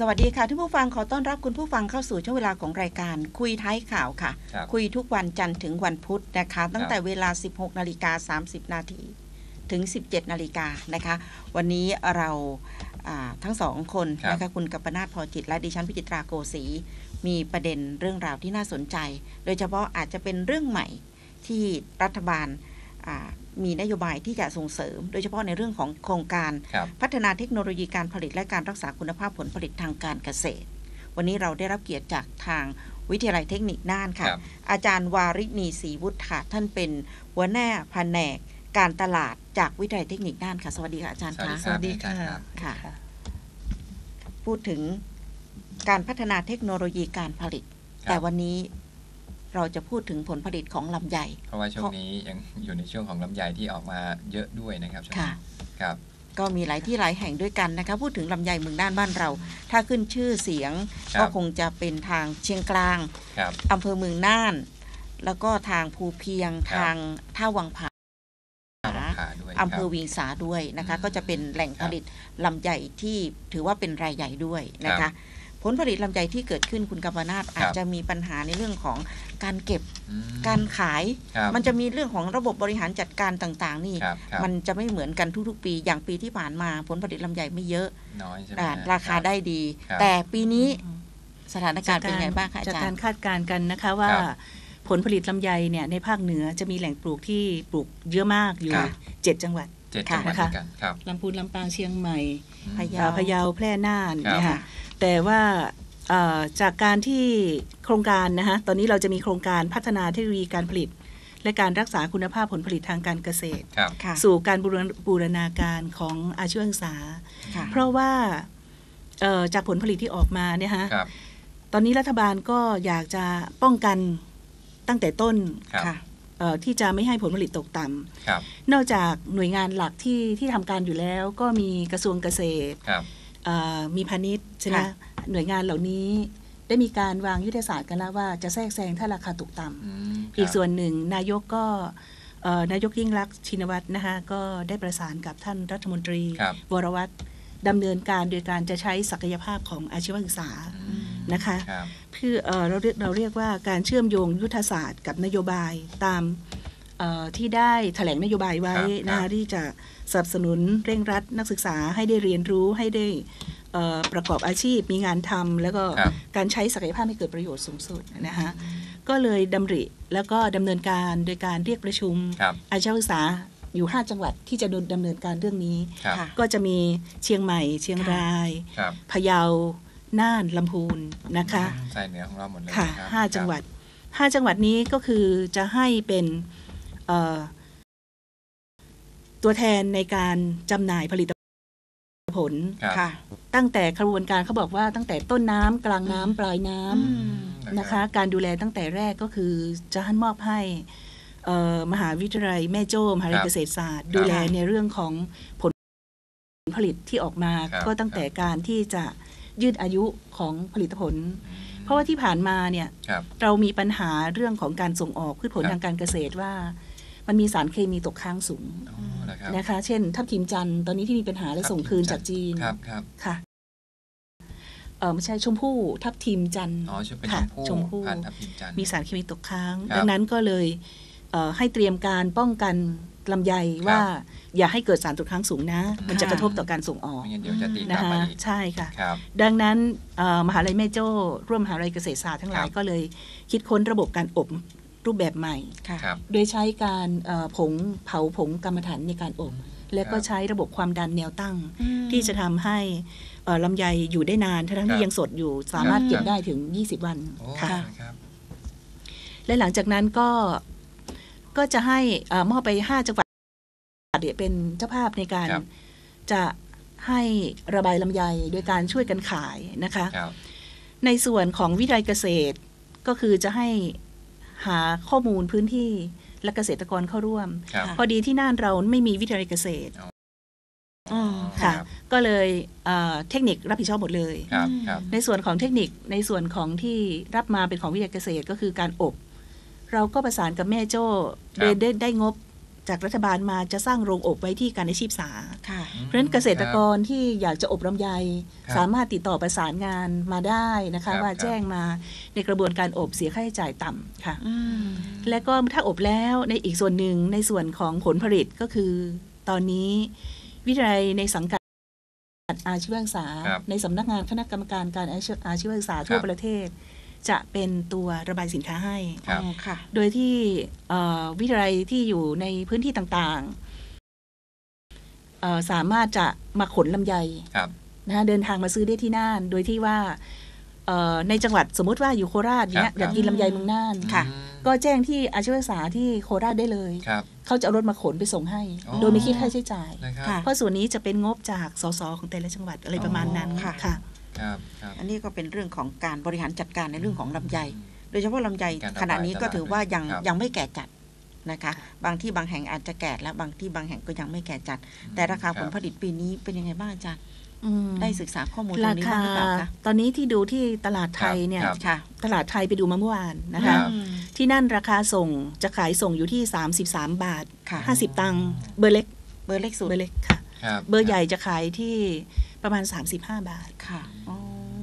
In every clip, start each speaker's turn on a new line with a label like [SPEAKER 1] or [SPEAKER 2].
[SPEAKER 1] สวัสดีค่ะท่านผู้ฟังขอต้อนรับคุณผู้ฟังเข้าสู่ช่วงเวลาของรายการ คุยท้ายข่าวค่ะ
[SPEAKER 2] ครับ
[SPEAKER 1] คุยทุกวันจันทร์ถึงวันพุธนะคะ ตั้งแต่เวลา 16นาฬิกา30นาทีถึง 17นาฬิกานะคะ วันนี้เราอ่าทั้งสองคน
[SPEAKER 2] ครับ
[SPEAKER 1] นะคะคุณกัปปนาทพอจิต และดิฉันพิจิตราโกสีมีประเด็นเรื่องราวที่น่าสนใจ โดยเฉพาะอาจจะเป็นเรื่องใหม่ที่รัฐบาลอ่า มีนโยบายที่จะส่งเสริม โดยเฉพาะในเรื่องของโครงการ
[SPEAKER 2] ครับ
[SPEAKER 1] พัฒนาเทคโนโลยีการผลิตและการรักษาคุณภาพผลผลิตทางการเกษตร วันนี้เราได้รับเกียรติจากทางวิทยาลัยเทคนิคน่านค่ะ
[SPEAKER 2] ครับ
[SPEAKER 1] อาจารย์วาริณีศรีวุฒิค่ะท่านเป็นหัวหน้าแผนกการตลาดจากวิทยาลัยเทคนิคน่านค่ะ สวัสดีค่ะอาจารย์
[SPEAKER 2] สวัส
[SPEAKER 1] คะ
[SPEAKER 2] ดี
[SPEAKER 3] สวัสดีค่ะ
[SPEAKER 2] ครับ
[SPEAKER 1] ค่ะ พูดถึงการพัฒนาเทคโนโลยีการผลิต
[SPEAKER 2] ครับ
[SPEAKER 1] แต่วันนี้ เราจะพูดถึงผลผลิตของลำไย
[SPEAKER 2] เพราะว่าช่วงนี้ยังอยู่ในช่วงของลำไยที่ออกมาเยอะด้วยนะครับช่วง
[SPEAKER 1] ค่ะ
[SPEAKER 2] นี้ครับ
[SPEAKER 1] ก็มีหลายที่หลายแห่งด้วยกันนะคะ พูดถึงลำไยเมืองน่านบ้านเรา ถ้าขึ้นชื่อเสียง
[SPEAKER 2] ครับ
[SPEAKER 1] ก็คงจะเป็นทางเชียงกลาง
[SPEAKER 2] ครับ
[SPEAKER 1] อำเภอเมืองน่าน แล้วก็ทางภูเพียง
[SPEAKER 2] ครับ
[SPEAKER 1] ทางท่าวังผา
[SPEAKER 2] ขาด้วย
[SPEAKER 1] อำเภอ
[SPEAKER 2] ครับ
[SPEAKER 1] วิงสาด้วยนะคะ
[SPEAKER 2] อืม
[SPEAKER 1] ก็จะเป็นแหล่ง
[SPEAKER 2] ครั
[SPEAKER 1] ผ
[SPEAKER 2] บ
[SPEAKER 1] ลิตลำไยที่ถือว่าเป็นรายใหญ่ด้วยนะ
[SPEAKER 2] ครั
[SPEAKER 1] คะ
[SPEAKER 2] บ
[SPEAKER 1] ผลผลิตลำไยที่เกิดขึ้นคุณกัมปนาตอาจจะมีปัญหาในเรื่องของการเก็บ
[SPEAKER 2] อืม
[SPEAKER 1] การขาย
[SPEAKER 2] ครับ
[SPEAKER 1] มันจะมีเรื่องของระบบบริหารจัดการต่างๆ นี่
[SPEAKER 2] ครับครับ
[SPEAKER 1] มันจะไม่เหมือนกันทุกๆ ปี อย่างปีที่ผ่านมาผลผลิตลำไยไม่เยอะ
[SPEAKER 2] น้อยใช่ไหม
[SPEAKER 1] อ่า
[SPEAKER 2] ฮะ
[SPEAKER 1] ราคาได้ดี
[SPEAKER 2] ครับ
[SPEAKER 1] แต่ปีนี้สถานการณ์เป็นไงบ้างคะอา
[SPEAKER 3] จาก
[SPEAKER 1] จาร
[SPEAKER 3] การ
[SPEAKER 1] ย์
[SPEAKER 3] คาดการณ์กันนะคะว่า
[SPEAKER 2] ครับ
[SPEAKER 3] ผลผลิตลำไยเนี่ยในภาคเหนือจะมีแหล่งปลูกที่ปลูกเยอะมากอยู่
[SPEAKER 2] ครับ
[SPEAKER 3] เจ็ดจังหวัด
[SPEAKER 2] เจ็ด
[SPEAKER 1] ค่ะ
[SPEAKER 2] จังหวัด
[SPEAKER 3] นะคะ
[SPEAKER 2] ด้วยกันครับ
[SPEAKER 3] ลำพูนลำปางเชียงใหม่
[SPEAKER 2] อืม
[SPEAKER 1] พะเยา
[SPEAKER 3] เอ่อพะเยาแพร่น่าน
[SPEAKER 2] ครับ
[SPEAKER 3] นะคะ แต่ว่าเอ่อจากการที่โครงการนะคะตอนนี้เราจะมีโครงการพัฒนาเทคโนโลยีการผลิต และการรักษาคุณภาพผลผลิตทางการเกษตร
[SPEAKER 2] ครับ
[SPEAKER 1] ค่ะ
[SPEAKER 3] สู่การบูรณบูรณาการของอาชีวศึกษา
[SPEAKER 1] ค่ะ
[SPEAKER 3] เพราะว่าเอ่อจากผลผลิตที่ออกมาเนี่ยฮะ
[SPEAKER 2] ครับ
[SPEAKER 3] ตอนนี้รัฐบาลก็อยากจะป้องกันตั้งแต่ต้น
[SPEAKER 2] ครับ
[SPEAKER 1] ค่ะ
[SPEAKER 3] เอ่อที่จะไม่ให้ผลผลิตตกต่ำ
[SPEAKER 2] ครับ
[SPEAKER 3] นอกจากหน่วยงานหลักที่ที่ทำการอยู่แล้ว ก็มีกระทรวงเกษตร
[SPEAKER 2] ครับ
[SPEAKER 3] เอ่อ มีพาณิชย์ใช่ไหม
[SPEAKER 1] ค่ะ
[SPEAKER 3] หน่วยงานเหล่านี้ได้มีการวางยุทธศาสตร์กันแล้วว่าจะแทรกแซงถ้าราคาตกต่ำ
[SPEAKER 2] อืม
[SPEAKER 3] อีก
[SPEAKER 2] ครับ
[SPEAKER 3] ส่วนหนึ่งนายกก็เอ่อนายกยิ่งรักษณ์ชินวัตรนะคะก็ได้ประสานกับท่านรัฐมนตรี
[SPEAKER 2] ครับ
[SPEAKER 3] วรวัตรดำเนินการโดยการจะใช้ศักยภาพของอาชีวศึกษา
[SPEAKER 2] อืม
[SPEAKER 3] นะคะ
[SPEAKER 2] ครับ
[SPEAKER 3] เพื่อเอ่อเราเรียกเราเรียกว่าการเชื่อมโยงยุทธศาสตร์กับนโยบายตามเอ่อ ที่ได้แถลงนโยบายไว้
[SPEAKER 2] ครับ
[SPEAKER 3] นะ
[SPEAKER 2] ครั
[SPEAKER 3] คะ
[SPEAKER 2] บ
[SPEAKER 3] ที่จะสนับสนุนเร่งรัดนักศึกษาให้ได้เรียนรู้ให้ได้เอ่อประกอบอาชีพมีงานทำแล้วก็
[SPEAKER 2] ครับ
[SPEAKER 3] การใช้ศักยภาพให้เกิดประโยชน์สูงสุดนะคะก็เลยดำริแล้วก็ดำเนินการโดยการเรียกประชุม
[SPEAKER 2] ครับ
[SPEAKER 3] อาชีวศึกษาอยู่ 5 จังหวัดที่จะดำเนินการเรื่องนี้
[SPEAKER 2] ครับ
[SPEAKER 1] ค่ะ
[SPEAKER 3] ก็จะมีเชียงใหม่ เชียงราย
[SPEAKER 2] ครับ
[SPEAKER 3] พะเยาน่านลำพูนนะคะ
[SPEAKER 2] ใส่เหนือของเราหมดเลย
[SPEAKER 3] ค่ะ
[SPEAKER 2] นรับ
[SPEAKER 3] ห้าจังหวัดห้าจังหวัดนี้ก็คือจะให้เป็นเอ่อ ตัวแทนในการจำหน่ายผลิตผล
[SPEAKER 2] ครับ
[SPEAKER 1] ค่ะ
[SPEAKER 3] ตั้งแต่กระบวนการเขาบอกว่าตั้งแต่ต้นน้ำกลางน้ำปลายน้ำ
[SPEAKER 1] อืม
[SPEAKER 3] นะคะ การดูแลตั้งแต่แรกก็คือจะให้มอบให้เอ่อมหาวิทยาลัยแม่โจ้มหาวิทยาลัยเกษตรศาสตร์ ดูแลในเรื่องของผลผลิตที่ออกมา
[SPEAKER 2] ครับ
[SPEAKER 3] ก็ตั้งแต่การที่จะยืดอายุของผลิตผล
[SPEAKER 2] อืม
[SPEAKER 3] เพราะว่าที่ผ่านมาเนี่ย
[SPEAKER 2] ครับ
[SPEAKER 3] เรามีปัญหาเรื่องของการส่งออกพืชผล
[SPEAKER 2] ครับ
[SPEAKER 3] ทางการเกษตรว่า มันมีสารเคมีตกค้างสูง
[SPEAKER 2] อ๋อเหรอครับ
[SPEAKER 3] นะคะ เช่นทับทิมจันทร์ตอนนี้ที่มีปัญหาและ
[SPEAKER 2] ทับ
[SPEAKER 3] ส่ง
[SPEAKER 2] ทิม
[SPEAKER 3] คืน
[SPEAKER 2] จั
[SPEAKER 3] จาก
[SPEAKER 2] นทร์
[SPEAKER 3] จีน
[SPEAKER 2] ครับครับ
[SPEAKER 3] ค่ะเออไม่ใช่ชมพู่ทับทิมจันทร์
[SPEAKER 2] อ๋อชื่อเป็นช
[SPEAKER 3] ค่ะ
[SPEAKER 2] มพู่
[SPEAKER 3] ชมพู่
[SPEAKER 2] พันธุ์ทับทิมจันทร์
[SPEAKER 3] มีสารเคมีตกค้าง
[SPEAKER 2] ครับ
[SPEAKER 3] ดังนั้นก็เลยเอ่อให้เตรียมการป้องกันลำไยว่าอย่าให้เกิดสารตกค้างสูงนะ มันจะ
[SPEAKER 1] ค่ะ
[SPEAKER 3] กระทบต่อการส่งออก
[SPEAKER 2] ไม่งั้นเดี๋ยวจะตีก
[SPEAKER 3] นะ
[SPEAKER 2] ลับ
[SPEAKER 3] คะ
[SPEAKER 2] มาอีก
[SPEAKER 3] ใช่ค่ะ
[SPEAKER 2] ครับ
[SPEAKER 3] ดังนั้นเอ่อมหาลัยแม่โจ้ร่วมมหาลัยเกษตรศาสตร์ทั้งหลาย
[SPEAKER 2] ครับ
[SPEAKER 3] ก็เลยคิดค้นระบบการอบ รูปแบบใหม่
[SPEAKER 1] ค่ะ
[SPEAKER 2] ครับ
[SPEAKER 3] โดยใช้การเอ่อผงเผาผงกรรมฐานในการอบ และก็
[SPEAKER 2] ครับ
[SPEAKER 3] ใช้ระบบความดันแนวตั้ง
[SPEAKER 1] อืม
[SPEAKER 3] ที่จะทำให้เอ่อลำไยอยู่ได้นานทั้งๆ
[SPEAKER 2] ครั
[SPEAKER 3] ที่
[SPEAKER 2] บ
[SPEAKER 3] ยังสดอยู่ สามารถ
[SPEAKER 2] ครับ
[SPEAKER 3] เก็บได้ถึง 20 วัน
[SPEAKER 2] โอ้
[SPEAKER 3] ค่ะ
[SPEAKER 2] ครับ
[SPEAKER 3] และหลังจากนั้นก็ก็จะให้เอ่อมอบไป 5 จังหวัดเนี่ยเป็นเจ้าภาพในการ
[SPEAKER 2] ครับ
[SPEAKER 3] จะให้ระบายลำไยโดยการช่วยกันขายนะคะ
[SPEAKER 2] ครับ
[SPEAKER 3] ในส่วนของวิทยาลัยเกษตรก็คือจะให้ หาข้อมูลพื้นที่และเกษตรกรเข้าร่วม
[SPEAKER 2] ครับ
[SPEAKER 1] ค่ะ
[SPEAKER 3] พอดีที่น่านเราไม่มีวิทยาลัยเกษตร
[SPEAKER 1] อืม
[SPEAKER 3] ค่ะ
[SPEAKER 2] รับ
[SPEAKER 3] ก็เลยเอ่อเทคนิครับผิดชอบหมดเลย
[SPEAKER 2] ครับครับ
[SPEAKER 3] ในส่วนของเทคนิคในส่วนของที่รับมาเป็นของวิทยาลัยเกษตรก็คือการอบ เราก็ประสานกับแม่โจ้
[SPEAKER 2] ครับ
[SPEAKER 3] ได้ได้ได้งบ จากรัฐบาลมาจะสร้างโรงอบไว้ที่การอาชีพสา
[SPEAKER 1] ค่ะ
[SPEAKER 3] เพราะฉะนั้นเกษตรกรที่อยากจะอบลำไย
[SPEAKER 2] ครับ
[SPEAKER 3] สามารถติดต่อประสานงานมาได้นะ
[SPEAKER 2] ครั
[SPEAKER 3] คะ
[SPEAKER 2] บ
[SPEAKER 3] ว่า
[SPEAKER 2] ครับ
[SPEAKER 3] แจ้งมาในกระบวนการอบเสียค่าใช้จ่ายต่ำค่ะ
[SPEAKER 1] อืม
[SPEAKER 3] และก็ถ้าอบแล้วในอีกส่วนหนึ่งในส่วนของผลผลิตก็คือ ตอนนี้วิทยาลัยในสังกัดอาชีวศึกษา
[SPEAKER 2] ครับ
[SPEAKER 3] ในสำนักงานคณะกรรมการการอาชีวอาชีวศึกษาทั่ว
[SPEAKER 2] ครับ
[SPEAKER 3] ประเทศ จะเป็นตัวระบายสินค้าให้
[SPEAKER 2] ครับ
[SPEAKER 1] อ๋อค่ะ
[SPEAKER 3] โดยที่เอ่อวิทยาลัยที่อยู่ในพื้นที่ต่างๆเอ่อสามารถจะมาขนลำไย
[SPEAKER 2] ครับ
[SPEAKER 3] นะคะเดินทางมาซื้อได้ที่น่าน โดยที่ว่าเอ่อในจังหวัดสมมติว่าอยู่โคราชเนี้ย
[SPEAKER 2] ครับ
[SPEAKER 3] อยากกินลำไยเมืองน่าน
[SPEAKER 1] ค่ะ
[SPEAKER 2] อืม
[SPEAKER 3] ก็แจ้งที่อาชีวศึกษาที่โคราชได้เลย
[SPEAKER 2] ครับ
[SPEAKER 3] เขาจะเอารถมาขนไปส่งให้
[SPEAKER 2] อ๋อ
[SPEAKER 3] โดยไม่คิดค่าใช้จ่าย
[SPEAKER 2] นะครับ
[SPEAKER 1] ค่ะ
[SPEAKER 3] เพราะส่วนนี้จะเป็นงบจากสสของแต่ละจังหวัดอะไรประมาณนั้น
[SPEAKER 1] อ๋อค่ะ
[SPEAKER 3] ค่ะ
[SPEAKER 2] ครับครับ
[SPEAKER 1] อันนี้ก็เป็นเรื่องของการบริหารจัดการในเรื่องของลำไย โดยเฉพาะลำไย
[SPEAKER 2] การระบาย
[SPEAKER 1] ขณะนี้ก็ถือว่ายัง
[SPEAKER 2] ครับ
[SPEAKER 1] ยังไม่แก่จัดนะคะ บางที่บางแห่งอาจจะแก่แล้วบางที่บางแห่งก็ยังไม่แก่จัด แต่ราคาผลผลิตปีนี้เป็นยังไงบ้างอาจารย์
[SPEAKER 3] อืม
[SPEAKER 1] ได้ศึกษาข้อมูลตร
[SPEAKER 3] ราง
[SPEAKER 1] นี้
[SPEAKER 3] คา
[SPEAKER 1] บ้างหรือเปล่าคะ
[SPEAKER 3] ตอนนี้ที่ดูที่ตลาดไทยเนี่ย
[SPEAKER 2] ครับ
[SPEAKER 1] ค่ะ
[SPEAKER 3] ตลาดไทยไปดูมาเมื่อวานนะ
[SPEAKER 2] ครั
[SPEAKER 3] คะ
[SPEAKER 2] บ
[SPEAKER 1] อืม
[SPEAKER 3] ที่นั่นราคาส่งจะขายส่งอยู่ที่ 33 บาท
[SPEAKER 1] ค่ะ
[SPEAKER 3] 50 ตังค์เบอร์เล็ก
[SPEAKER 1] เบอร์เล็กสุด
[SPEAKER 3] เบอร์เล็กค่ะ
[SPEAKER 2] ครับ
[SPEAKER 3] เบอร์ใหญ่จะขายที่ ประมาณ 35 บาท
[SPEAKER 1] ค่ะอ๋อ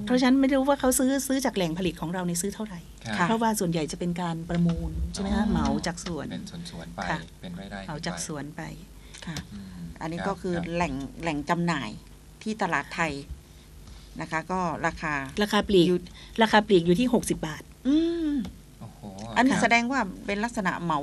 [SPEAKER 3] เพราะฉะนั้นไม่รู้ว่าเขาซื้อซื้อจากแหล่งผลิตของเราในยซื้อเท่าไหร่
[SPEAKER 2] ครับ
[SPEAKER 1] ค่ะ
[SPEAKER 3] เพราะว่าส่วนใหญ่จะเป็นการประมูลใช่ไหม
[SPEAKER 2] อ๋
[SPEAKER 3] คะ
[SPEAKER 2] อ
[SPEAKER 3] เหมาจากสวน
[SPEAKER 2] เป็นสวนสวนๆไป
[SPEAKER 3] ค่ะ
[SPEAKER 2] เป็นไร่ไร่
[SPEAKER 3] เหมาจากสวนไป
[SPEAKER 1] ค่ะ
[SPEAKER 2] ม
[SPEAKER 1] อันนี้
[SPEAKER 2] รับ
[SPEAKER 1] ก็คือ
[SPEAKER 2] รับ
[SPEAKER 1] แหล่งแหล่งจำหน่ายที่ตลาดไทยนะคะ ก็ราคา
[SPEAKER 3] ราคาปลีก
[SPEAKER 1] อยู่
[SPEAKER 3] ราคาปลีกอยู่ที่ 60 บาท
[SPEAKER 1] อืม
[SPEAKER 2] โอ้โห
[SPEAKER 1] อันนี้
[SPEAKER 2] ครับ
[SPEAKER 1] แสดงว่าเป็นลักษณะเหมา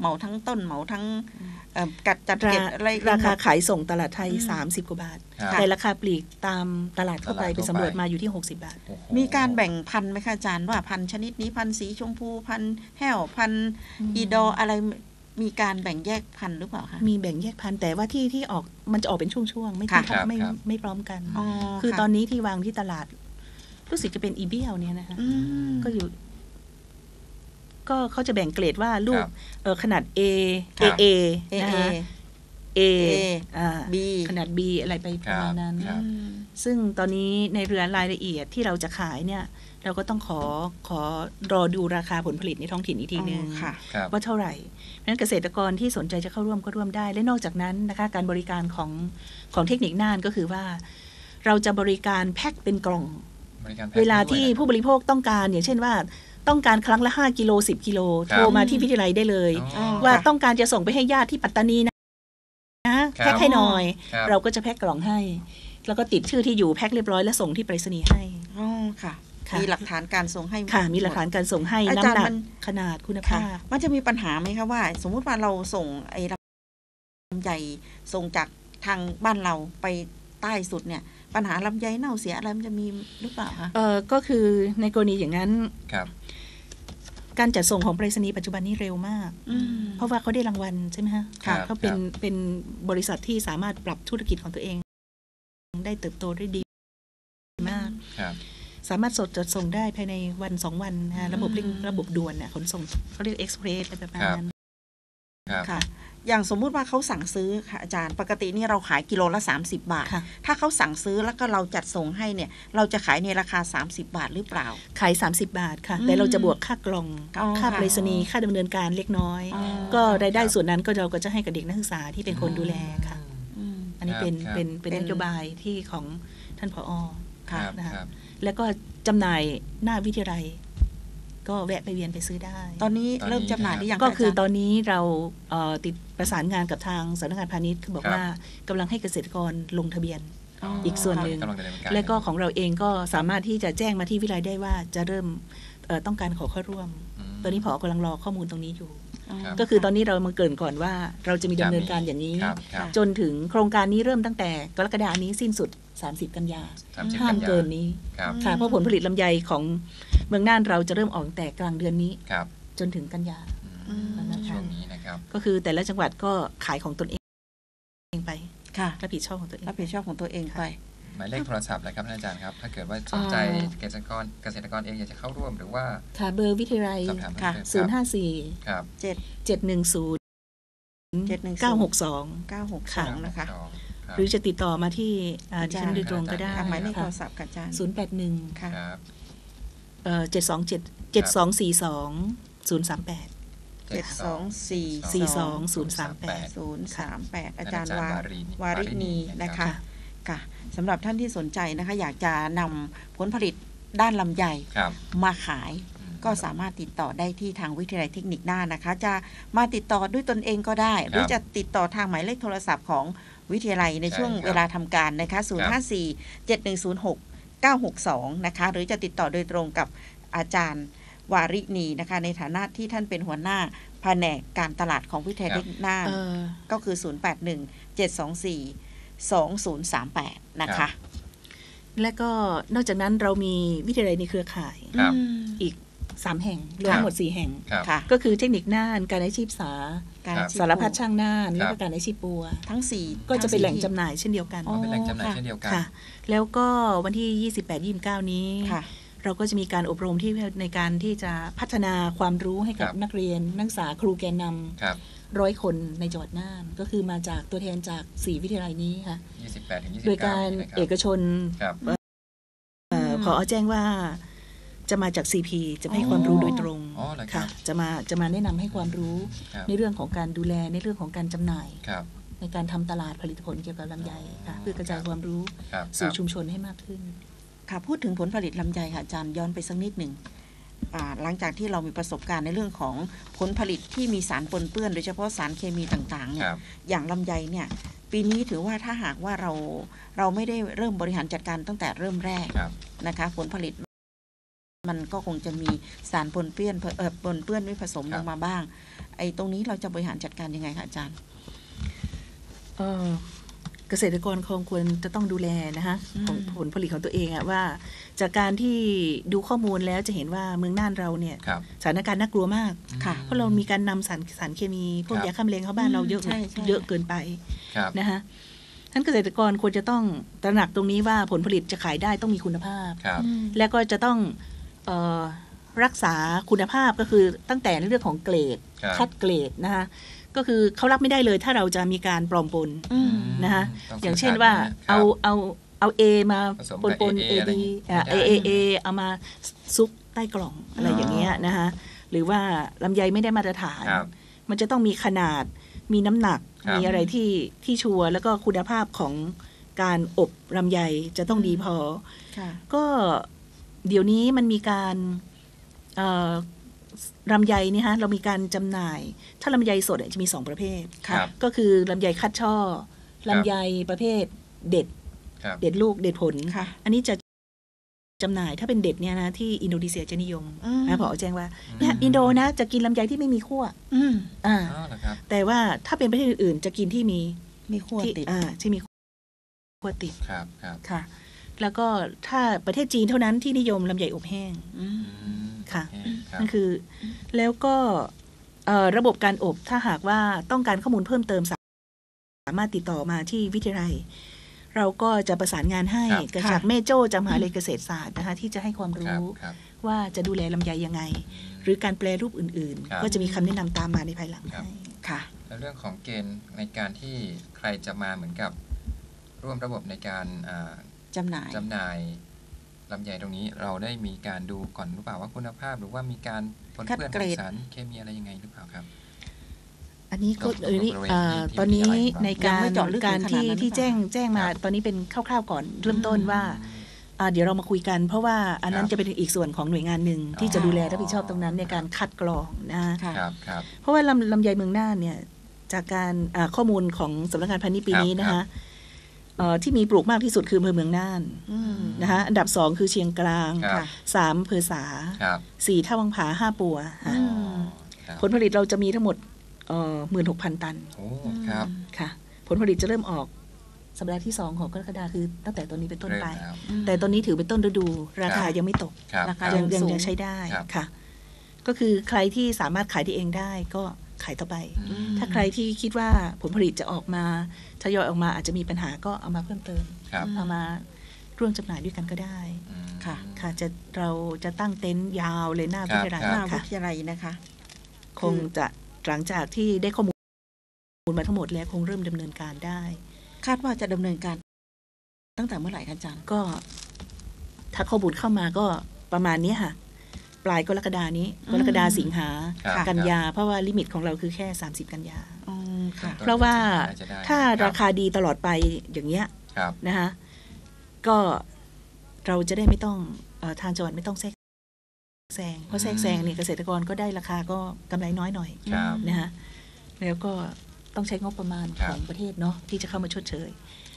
[SPEAKER 1] เหมาทั้งต้นเหมาทั้งเอ่อ กัดจัด
[SPEAKER 3] รา
[SPEAKER 1] เก็บอะไร
[SPEAKER 3] ราคา
[SPEAKER 1] หมด
[SPEAKER 3] ขายส่งตลาดไทย
[SPEAKER 1] อืม
[SPEAKER 3] 30 กว่าบาท
[SPEAKER 2] ครับ
[SPEAKER 3] แต่ราคาปลีกตามตลาดทั่วไป
[SPEAKER 2] ตลาดทั่วไป
[SPEAKER 3] ไปสำรวจมาอยู่ที่ 60 บาท
[SPEAKER 2] โอ้โห
[SPEAKER 1] มีการแบ่งพันธุ์ไหมคะอาจารย์ว่าพันธุ์ชนิดนี้พันธุ์สีชมพูพันธุ์แห้วพันธุ์
[SPEAKER 3] อืม
[SPEAKER 1] อีดออะไรมีการแบ่งแยกพันธุ์หรือเปล่าคะ
[SPEAKER 3] มีแบ่งแยกพันธุ์แต่ว่าที่ที่ออกมันจะออกเป็นช่วงๆไม่
[SPEAKER 1] ค่ะ
[SPEAKER 3] พร้อมไม่
[SPEAKER 2] ครับ
[SPEAKER 3] ไม่พร้อมกัน
[SPEAKER 1] อ๋อ
[SPEAKER 3] คือ
[SPEAKER 1] ค่ะ
[SPEAKER 3] ตอนนี้ที่วางที่ตลาดรู้สึกจะเป็นอีเบียวเนี่ยนะคะ
[SPEAKER 1] อืม
[SPEAKER 3] ก็อยู่ ก็เขาจะแบ่งเกรดว่าลู
[SPEAKER 2] ค
[SPEAKER 3] ก
[SPEAKER 2] รับ
[SPEAKER 3] เออขนาด A
[SPEAKER 2] ครั
[SPEAKER 3] A
[SPEAKER 2] บ
[SPEAKER 3] A
[SPEAKER 1] เอ
[SPEAKER 3] นะ
[SPEAKER 1] เอ
[SPEAKER 3] คะ A
[SPEAKER 1] A
[SPEAKER 3] อ่า
[SPEAKER 1] B
[SPEAKER 3] ขนาด B อะไรไปประมาณนั้น
[SPEAKER 2] ครับ
[SPEAKER 1] อืม
[SPEAKER 3] ซึ่งตอนนี้ในเรือนรายละเอียดที่เราจะขายเนี่ย เราก็ต้องขอขอรอดูราคาผลผลิตในท้องถิ่นอีกทีนึง
[SPEAKER 1] อ๋อค่ะ
[SPEAKER 2] ครับ
[SPEAKER 3] ว่าเท่าไหร่เพราะฉะนั้นเกษตรกรที่สนใจจะเข้าร่วมก็ร่วมได้ และนอกจากนั้นนะคะการบริการของของเทคนิคน่านก็คือว่า เราจะบริการแพ็คเป็นกล่อง
[SPEAKER 2] บริการแพ็ค
[SPEAKER 3] เวลา
[SPEAKER 2] ด้วย
[SPEAKER 3] ที่
[SPEAKER 2] นะ
[SPEAKER 3] ผู้บริโภคต้องการอย่างเช่นว่า ต้องการครั้งละ 5 กิโล 10 กิโล
[SPEAKER 2] ครับ
[SPEAKER 3] โทรมาที่วิทยาลัยได้เลย
[SPEAKER 2] อ๋อ
[SPEAKER 3] ว่า
[SPEAKER 1] ค่ะ
[SPEAKER 3] ต้องการจะส่งไปให้ญาติที่ปัตตานีนะแพ็คให้หน่อย
[SPEAKER 2] ครับ
[SPEAKER 3] เราก็จะแพ็คกล่องให้ แล้วก็ติดชื่อที่อยู่แพ็คเรียบร้อยแล้วส่งที่ไปรษณีย์ให้
[SPEAKER 1] อ๋อค่ะ
[SPEAKER 3] ค่ะ
[SPEAKER 1] มีหลักฐานการส่งให้
[SPEAKER 3] ค่ะ มีหลักฐานการส่งให้
[SPEAKER 1] อา
[SPEAKER 3] น้ำ
[SPEAKER 1] จารย์
[SPEAKER 3] หนัก
[SPEAKER 1] มัน
[SPEAKER 3] ขนาดคุณ
[SPEAKER 1] ค่ะ
[SPEAKER 3] ภาพ
[SPEAKER 1] มันจะมีปัญหาไหมคะว่า สมมุติว่าเราส่งไอ้ลำไยส่งจากทางบ้านเราไปใต้สุดเนี่ย ปัญหาลำไยเน่าเสียอะไรมันจะมีหรือเปล่าคะ
[SPEAKER 3] เออก็คือในกรณีอย่างนั้น
[SPEAKER 2] ครับ
[SPEAKER 3] การจัดส่งของไปรษณีย์ปัจจุบันนี้เร็วมาก
[SPEAKER 1] อืม
[SPEAKER 3] เพราะว่าเขาได้รางวัลใช่ไหมฮะ
[SPEAKER 2] ครับ
[SPEAKER 3] เขาเป็น
[SPEAKER 2] ครับ
[SPEAKER 3] เป็นบริษัทที่สามารถปรับธุรกิจของตัวเอง ได้เติบโตได้ดีมาก
[SPEAKER 2] ครับ
[SPEAKER 3] สามารถสดจัดส่งได้ภายในวันสองวันนะฮะระบบเร่งระบบด่วนน่ะขนส่งเขาเรียกเอ็กซ์เพรสอะไรประมาณนั้น
[SPEAKER 2] ครับ
[SPEAKER 1] ค่ะ อย่างสมมุติว่าเขาสั่งซื้อค่ะอาจารย์ ปกตินี่เราขายกิโลละ 30 บาท
[SPEAKER 3] ค่ะ
[SPEAKER 1] ถ้าเขาสั่งซื้อแล้วก็เราจัดส่งให้เนี่ย เราจะขายในราคา 30 บาทหรือเปล่า
[SPEAKER 3] ขาย 30 บาทค่ะ
[SPEAKER 1] อืม
[SPEAKER 3] แต่เราจะบวกค่ากล่อง
[SPEAKER 1] อ๋อ
[SPEAKER 3] ค่า
[SPEAKER 1] ค่ะ
[SPEAKER 3] ไปรษณีย์ค่าดำเนินการเล็กน้อย
[SPEAKER 1] อ๋อ
[SPEAKER 3] ก็รายได้
[SPEAKER 2] ครับ
[SPEAKER 3] ส่วนนั้นก็เราก็จะให้กับเด็กนักศึกษาที่เป็นคนดูแลค่ะ
[SPEAKER 1] อืม
[SPEAKER 3] อันนี้
[SPEAKER 2] ครับ
[SPEAKER 3] เป็น
[SPEAKER 2] ครับ
[SPEAKER 3] เป็นเป็น
[SPEAKER 1] เป็น
[SPEAKER 3] นโยบายที่ของท่านผอ
[SPEAKER 2] ครั
[SPEAKER 1] ค่ะ
[SPEAKER 2] บ
[SPEAKER 3] นะคะ
[SPEAKER 2] ครับ
[SPEAKER 3] แล้วก็จำหน่ายหน้าวิทยาลัย ก็แวะไปเวียนไปซื้อได้
[SPEAKER 1] ตอนนี้
[SPEAKER 2] ตอนนี้
[SPEAKER 1] เริ่มจำหน่ายหรือยัง
[SPEAKER 3] ก็ะคือ
[SPEAKER 1] อาจารย์
[SPEAKER 3] ตอนนี้เราเอ่อติดประสานงานกับทางสำนักงานพาณิชย์เขาบอก
[SPEAKER 2] ครับ
[SPEAKER 3] ว่ากำลังให้เกษตรกรลงทะเบียน
[SPEAKER 1] อ๋อ
[SPEAKER 3] อีกส่วนหนึ่ง
[SPEAKER 2] กำลังดำเนินการ
[SPEAKER 3] และก็ของเราเองก็สามารถที่จะแจ้งมาที่วิไลได้ว่าจะเริ่มเอ่อต้องการขอเข้าร่วม
[SPEAKER 2] ม
[SPEAKER 3] ตอนนี้ผอกำลังรอข้อมูลตรงนี้อยู่
[SPEAKER 2] ครับ
[SPEAKER 3] ก็คือตอนนี้เรามาเกรินก่อนว่าเราจะมีดำเนินการอย่างนี้
[SPEAKER 2] ครับครับ
[SPEAKER 3] จนถึงโครงการนี้เริ่มตั้งแต่กรกฎานี้สิ้นสุด 30 กันยา
[SPEAKER 2] สามสิบ
[SPEAKER 3] ห้าม
[SPEAKER 2] กันย
[SPEAKER 3] เกินนี้
[SPEAKER 2] ครับ
[SPEAKER 3] ค่ะเพราะผลผลิตลำไยของเมืองน่านเราจะเริ่มออกตั้งแต่กลางเดือนนี้
[SPEAKER 2] ครับ
[SPEAKER 3] จนถึงกันยา
[SPEAKER 2] อืม
[SPEAKER 3] อืม
[SPEAKER 2] ช่วงนี้นะครับ
[SPEAKER 3] ก็คือแต่ละจังหวัดก็ขายของตนเองไป
[SPEAKER 1] ค่ะ
[SPEAKER 3] รับผิดชอบของตัวเอง
[SPEAKER 1] รับผิดชอบของตัวเองไป
[SPEAKER 2] หมายเลขโทรศัพท์เลยครับท่านอาจารย์ครับ ถ้าเกิดว่าสนใจเกษตรกรเกษตรกรเองอยากจะเข้าร่วมหรือว่า
[SPEAKER 3] ค่ะเบอร์วิทยาลัย
[SPEAKER 2] สอบถามเพิ่ม
[SPEAKER 1] ค่ะ
[SPEAKER 2] เติม
[SPEAKER 3] ศูนย์ห้าสี่
[SPEAKER 2] ครับ
[SPEAKER 1] เจ็ด
[SPEAKER 3] เจ็ดหนึ่งศูน ย์
[SPEAKER 1] 710
[SPEAKER 3] เก้าหกสอง
[SPEAKER 1] เก้าหกส
[SPEAKER 3] ค่ะ
[SPEAKER 1] องนะคะ
[SPEAKER 2] ครับ
[SPEAKER 3] หรือจะติดต่อมาที่อ่าดิฉัน
[SPEAKER 1] อาจารย์
[SPEAKER 3] โดยตรงก็ได้
[SPEAKER 1] ค่ะหมายเลขโท
[SPEAKER 3] ค่ะ
[SPEAKER 1] รศัพท์กับอาจารย์
[SPEAKER 3] ศูนย์แปดหนึ่ง
[SPEAKER 1] ค่ะ
[SPEAKER 2] ครับ
[SPEAKER 3] เอ่อเจ็ดสองเจ็ดเจ็ดสองสี่สองศูนย์สามแปด
[SPEAKER 1] เจ็ดสองสี่
[SPEAKER 3] สี่ส
[SPEAKER 1] ส
[SPEAKER 3] อ
[SPEAKER 1] องง
[SPEAKER 3] ศูนย์สามแปด
[SPEAKER 1] ศูนย์สามแปดอาจารย์
[SPEAKER 2] อาจารย์
[SPEAKER 1] วาวา
[SPEAKER 2] รีนี
[SPEAKER 1] วาริณี
[SPEAKER 2] วาริณี
[SPEAKER 1] นะ
[SPEAKER 2] ครั
[SPEAKER 1] คะ
[SPEAKER 2] บ
[SPEAKER 1] ค่ะสำหรับท่านที่สนใจนะคะ อยากจะนำผลผลิตด้านลำไย
[SPEAKER 2] ครับ
[SPEAKER 1] มาขาย
[SPEAKER 2] อืม
[SPEAKER 1] ก็สามารถติดต่อได้ที่ทางวิทยาลัยเทคนิคน่านนะคะ จะมาติดต่อด้วยตนเองก็ได้ หรือจะติดต่อทางหมายเลขโทรศัพท์ของวิทยาลัยในช่วง
[SPEAKER 2] ใช่ครับ
[SPEAKER 1] เวลาทำการนะคะ054 7106 962 นะคะ หรือจะติดต่อโดยตรงกับอาจารย์วาริณีนะคะ ในฐานะที่ท่านเป็นหัวหน้าแผนกการตลาดของวิทยาลัยเทคนิคน่าน
[SPEAKER 3] เอ่อ
[SPEAKER 1] ก็คือ 081 724 2038 นะคะ
[SPEAKER 3] และก็นอกจากนั้นเรามีวิทยาลัยในเครือข่าย
[SPEAKER 2] ครับ
[SPEAKER 1] อืม
[SPEAKER 3] อีก 3 แห่งรวม
[SPEAKER 2] ครับ
[SPEAKER 3] ทั้งหมด 4 แห่ง
[SPEAKER 2] ครับ
[SPEAKER 1] ค่ะ
[SPEAKER 3] ก็คือเทคนิคน่าน การอาชีพสา
[SPEAKER 1] การ
[SPEAKER 2] ครับ
[SPEAKER 1] ชีพ
[SPEAKER 3] สารพัดช่างน่าน
[SPEAKER 2] ครับ
[SPEAKER 3] และก็การอาชีพปัว
[SPEAKER 1] ทั้งสี่
[SPEAKER 3] ก็จะเป็นแหล่ง
[SPEAKER 1] ทั้
[SPEAKER 3] จำหน่ายเช่นเดียวกัน
[SPEAKER 1] อ๋อ
[SPEAKER 2] เป็นแหล่งจำหน่าย
[SPEAKER 1] ค่ะ
[SPEAKER 2] เช่นเดียวกัน
[SPEAKER 3] ค่ะ แล้วก็วันที่ 28-29 นี้
[SPEAKER 1] ค่ะ
[SPEAKER 3] เราก็จะมีการอบรมที่ในการที่จะพัฒนาความรู้ให้กับ
[SPEAKER 2] ครับ
[SPEAKER 3] นักเรียน นักศึกษาครูแกนน
[SPEAKER 2] ครับำ
[SPEAKER 3] ร้อยคนในจังหวัดน่าน ก็คือมาจากตัวแทนจาก 4 วิทยาลัยนี้ค่ะ
[SPEAKER 2] 28ถึง29
[SPEAKER 3] โดยการ
[SPEAKER 2] นี่นะคบ
[SPEAKER 3] เอกชน
[SPEAKER 2] ครับ
[SPEAKER 3] เอ่อพอแจ้งว่า จะมาจาก CP จะให้ความรู้โดยตรง
[SPEAKER 2] อ๋อเหรอครับ
[SPEAKER 3] ค่ะจะมาจะมาแนะนำให้ความรู้
[SPEAKER 2] ครับ
[SPEAKER 3] ในเรื่องของการดูแลในเรื่องของการจำหน่าย
[SPEAKER 2] ครับ
[SPEAKER 3] ในการทำตลาดผลิตผลเกี่ยวกับลำไยค่ะ
[SPEAKER 2] อ๋อ
[SPEAKER 3] เพื่อกระจายความรู้
[SPEAKER 2] ครับค
[SPEAKER 3] สู่
[SPEAKER 2] รับ
[SPEAKER 3] ชุมชนให้มากขึ้น
[SPEAKER 1] ค่ะพูดถึงผลผลิตลำไยค่ะอาจารย์ย้อนไปสักนิดหนึ่งอ่าหลังจากที่เรามีประสบการณ์ในเรื่องของผลผลิตที่มีสารปนเปื้อนโดยเฉพาะสารเคมีต่างๆเนี่
[SPEAKER 2] ค
[SPEAKER 1] ย
[SPEAKER 2] รับ
[SPEAKER 1] อย่างลำไยเนี่ยปีนี้ถือว่าถ้าหากว่าเราเราไม่ได้เริ่มบริหารจัดการตั้งแต่เริ่มแรก
[SPEAKER 2] ครับ
[SPEAKER 1] นะคะผลผลิต มันก็คงจะมีสารปนเปื้อนเอ่อปนเปื้อนไม่ผสม
[SPEAKER 2] ครั
[SPEAKER 1] ล
[SPEAKER 2] บ
[SPEAKER 1] งมาบ้าง ไอ้ตรงนี้เราจะบริหารจัดการยังไงคะอาจารย์
[SPEAKER 3] เอ่อเกษตรกรคงควรจะต้องดูแลนะคะ
[SPEAKER 1] อืม
[SPEAKER 3] ของผลผลิตของตัวเองอะว่า จากการที่ดูข้อมูลแล้วจะเห็นว่าเมืองน่านเราเนี่ย
[SPEAKER 2] ครับ
[SPEAKER 3] สถานการณ์น่ากลัวมาก
[SPEAKER 1] ค่ะ
[SPEAKER 3] เพราะเรามีการนำสารสารเคมีพวก
[SPEAKER 2] ครับ
[SPEAKER 3] ยาฆ่าแมลงเข้าบ้านเราเยอะ
[SPEAKER 1] ใช่ใช่
[SPEAKER 3] เยอะเกินไป
[SPEAKER 2] ครับ
[SPEAKER 3] นะคะท่านเกษตรกรควรจะต้องตระหนักตรงนี้ว่าผลผลิตจะขายได้ต้องมีคุณภาพ
[SPEAKER 2] ครับ
[SPEAKER 3] และก็จะต้องเออ รักษาคุณภาพก็คือตั้งแต่ในเรื่องของเกรด
[SPEAKER 2] ครับ
[SPEAKER 3] คัดเกรดนะคะก็คือเขารับไม่ได้เลยถ้าเราจะมีการปลอมปน
[SPEAKER 1] อืม
[SPEAKER 3] นะคะ
[SPEAKER 2] ต้
[SPEAKER 3] อย่าง
[SPEAKER 2] สื่
[SPEAKER 3] เช่น
[SPEAKER 2] สร
[SPEAKER 3] ว่า
[SPEAKER 2] นะครั
[SPEAKER 3] เอา
[SPEAKER 2] บ
[SPEAKER 3] เอาเอาเอมา
[SPEAKER 2] ผสม
[SPEAKER 3] ปน
[SPEAKER 2] กับ
[SPEAKER 3] ปน
[SPEAKER 2] AA
[SPEAKER 3] เอ
[SPEAKER 2] อะไร
[SPEAKER 3] ดี
[SPEAKER 2] อย่างงี้
[SPEAKER 3] เอ
[SPEAKER 2] ไม่ได้
[SPEAKER 3] เอเอเอามาซุกใต้กล่องอะไรอย่างเงี้ยนะคะหรือว่าลำไยไม่ได้มาตรฐาน
[SPEAKER 2] ครับ
[SPEAKER 3] มันจะต้องมีขนาดมีน้ำหนัก
[SPEAKER 2] ครับ
[SPEAKER 3] มีอะไรที่ที่ชัวร์แล้วก็คุณภาพของการอบลำไยจะต้องดีพอ
[SPEAKER 1] ค่ะ
[SPEAKER 3] ก็ เดี๋ยวนี้มันมีการเอ่อลำไยเนี่ยฮะเรามีการจำหน่าย ถ้าลำไยสดเนี่ยจะมีสองประเภท
[SPEAKER 2] ครับ
[SPEAKER 3] ก็คือลำไยคัดช่อลำไยประเภทเด็ด
[SPEAKER 2] ครับ
[SPEAKER 3] เด็ดลูกเด็ดผล
[SPEAKER 1] ค่ะ
[SPEAKER 3] อันนี้จะจำหน่ายถ้าเป็นเด็ดเนี่ยนะที่อินโดนีเซียจะนิยม
[SPEAKER 1] อืม
[SPEAKER 3] นะพอแจ้งว่าเนี่ยอินโดนะจะกินลำไยที่ไม่มีขั้ว
[SPEAKER 1] อืม
[SPEAKER 3] อ่า
[SPEAKER 2] อ๋อเหรอครับ
[SPEAKER 3] แต่ว่าถ้าเป็นประเทศอื่น ๆ จะกินที่มี
[SPEAKER 1] มีขั้ว
[SPEAKER 3] ที่
[SPEAKER 1] ติด
[SPEAKER 3] อ่าที่มีขั้วติด
[SPEAKER 2] ครับครับ
[SPEAKER 3] ค่ะ แล้วก็ถ้าประเทศจีนเท่านั้นที่นิยมลำไยอบแห้ง
[SPEAKER 1] อืม
[SPEAKER 2] อืม
[SPEAKER 3] ค่ะ
[SPEAKER 2] โอเคครับ
[SPEAKER 3] นั่นคือ แล้วก็เอ่อระบบการอบถ้าหากว่าต้องการข้อมูลเพิ่มเติมสาสามารถติดต่อมาที่วิทยาลัย เราก็จะประสานงานให้
[SPEAKER 2] ครับ
[SPEAKER 3] กระจากแม่โจ้จากมหาวิทยาลัยเกษตรศาสตร์นะคะที่จะให้ความ
[SPEAKER 2] ครับ
[SPEAKER 3] รู้
[SPEAKER 2] ครับ
[SPEAKER 3] ว่าจะดูแลลำไยยังไง หรือการแปลรูปอื่น
[SPEAKER 2] ครับ
[SPEAKER 3] ๆ ก็จะมีคำแนะนำตามมาในภายหลัง
[SPEAKER 2] ครับ
[SPEAKER 3] ให้
[SPEAKER 1] ค่ะ
[SPEAKER 2] แล้วเรื่องของเกณฑ์ในการที่ใครจะมาเหมือนกับร่วมระบบในการอ่า
[SPEAKER 1] จำหน่าย
[SPEAKER 2] จำหน่ายลำไยตรงนี้เราได้มีการดูก่อนหรือเปล่าว่าคุณภาพ หรือว่ามีการปน
[SPEAKER 1] คัด
[SPEAKER 2] เปื้อน
[SPEAKER 1] เกร
[SPEAKER 2] ของ
[SPEAKER 1] ด
[SPEAKER 2] สารเคมีอะไรยังไงหรือเปล่าครับ
[SPEAKER 3] อันนี้ก็
[SPEAKER 2] ตรง
[SPEAKER 3] เออนี่
[SPEAKER 2] บริเวณ
[SPEAKER 3] เอ่อ
[SPEAKER 2] ที่
[SPEAKER 3] ตอนนี้
[SPEAKER 2] ที่มีอะไร
[SPEAKER 3] ในการ
[SPEAKER 1] ยังไม่เจาะลึกถึง
[SPEAKER 3] การ
[SPEAKER 1] ขนาด
[SPEAKER 3] ที่
[SPEAKER 1] นั้น
[SPEAKER 3] ที่
[SPEAKER 1] หรือเปล่า
[SPEAKER 3] แจ้งแจ้งมา
[SPEAKER 2] ครับ
[SPEAKER 3] ตอนนี้เป็นคร่าวๆก่อนเริ่มต้นว่าอ่าเดี๋ยวเรามาคุยกันเพราะว่าอันนั้
[SPEAKER 2] ครั
[SPEAKER 3] น
[SPEAKER 2] บ
[SPEAKER 3] จะเป็นอีกส่วนของหน่วยงานหนึ่งที่จะดูแลรับผิดชอบตรงนั้นในการคัดกรองนะ
[SPEAKER 1] ค่ะ
[SPEAKER 2] ครับครับ
[SPEAKER 3] เพราะว่าลำลำไยเมืองน่านเนี่ยจากการอ่าข้อมูลของสำนักงานพาณิชย์ปีนี้นะ
[SPEAKER 2] ครั
[SPEAKER 3] คะ
[SPEAKER 2] บ
[SPEAKER 3] เอ่อ ที่มีปลูกมากที่สุดคืออำเภอเมืองน่าน
[SPEAKER 1] อืม
[SPEAKER 3] นะคะอันดับสองคือเชียงกลาง
[SPEAKER 2] ครับ
[SPEAKER 3] สามอำเภอสา
[SPEAKER 2] ครับ
[SPEAKER 3] สี่ท่าวังผาห้าปัว
[SPEAKER 2] อ๋
[SPEAKER 3] ค่ะ
[SPEAKER 2] อ
[SPEAKER 1] ม
[SPEAKER 2] ครับ
[SPEAKER 3] ผลผลิตเราจะมีทั้งหมดหมื่นหกพันตัน
[SPEAKER 2] โอ้ครับ
[SPEAKER 3] ค่ะผลผลิตจะเริ่มออกสัปดาห์ที่สองของกรกฎาคือตั้งแต่ตอนนี้เป็นต้น
[SPEAKER 2] เริ่ม
[SPEAKER 3] ไป
[SPEAKER 2] แล้ว
[SPEAKER 3] แต่ตอนนี้ถือเป็นต้นฤดู ราคา
[SPEAKER 2] ครับ
[SPEAKER 3] ยังไม่ตก
[SPEAKER 2] ครับ
[SPEAKER 1] รา
[SPEAKER 2] ค
[SPEAKER 1] คา
[SPEAKER 2] รับ
[SPEAKER 3] ยังยัง
[SPEAKER 1] สูง
[SPEAKER 3] ยังใช้ได้
[SPEAKER 2] ครับ
[SPEAKER 3] ค่ะ ก็คือใครที่สามารถขายที่เองได้ก็ ขายต่อไป
[SPEAKER 2] อืม
[SPEAKER 3] ถ้าใครที่คิดว่าผลผลิตจะออกมาทยอยออกมาอาจจะมีปัญหาก็เอามาเพิ่มเติม
[SPEAKER 2] ครับ
[SPEAKER 3] เอามาร่วมจำหน่ายด้วยกันก็ได้
[SPEAKER 2] อืม
[SPEAKER 1] ค่ะ
[SPEAKER 3] ค่ะจะเราจะตั้งเต็นท์ยาวเลยหน้า
[SPEAKER 2] ครั
[SPEAKER 3] วิ
[SPEAKER 2] บ
[SPEAKER 3] ทยาลัย
[SPEAKER 1] หน้าวิ
[SPEAKER 3] ค่ะ
[SPEAKER 1] ทยาลัยนะคะ
[SPEAKER 3] คงจะหลังจากที่ได้ข้อมูลมาทั้งหมดแล้วคงเริ่มดำเนินการได้
[SPEAKER 1] คาดว่าจะดำเนินการ ตั้งแต่เมื่อไหร่คะอาจารย์
[SPEAKER 3] ก็ ถ้าข้อมูลเข้ามาก็ประมาณเนี้ยค่ะ ปลายกรกฎานี้
[SPEAKER 1] อืม
[SPEAKER 3] กรกฎาสิงหา
[SPEAKER 2] ครับ
[SPEAKER 3] กันยา เพราะว่าลิมิตของเราคือแค่ 30 กันยา
[SPEAKER 1] อืมค่ะ
[SPEAKER 2] ต้น
[SPEAKER 3] เพราะว่า
[SPEAKER 2] ดือนสิงหจะได้
[SPEAKER 3] ถ้า
[SPEAKER 2] บ
[SPEAKER 3] ราคาดีตลอดไปอย่างเงี้ย
[SPEAKER 2] ครับ
[SPEAKER 3] นะคะก็เราจะได้ไม่ต้องเออทางจังหวัดไม่ต้องแทรกแซงเพราะแทรกแซงเนี่ยเกษตรกรก็ได้ราคาก็กำไรน้อยหน่อย
[SPEAKER 2] ครับ
[SPEAKER 3] นะคะแล้วก็ต้องใช้งบประมาณ
[SPEAKER 2] ครั
[SPEAKER 3] ข
[SPEAKER 2] บ
[SPEAKER 3] องประเทศเนาะที่จะเข้ามาชดเชย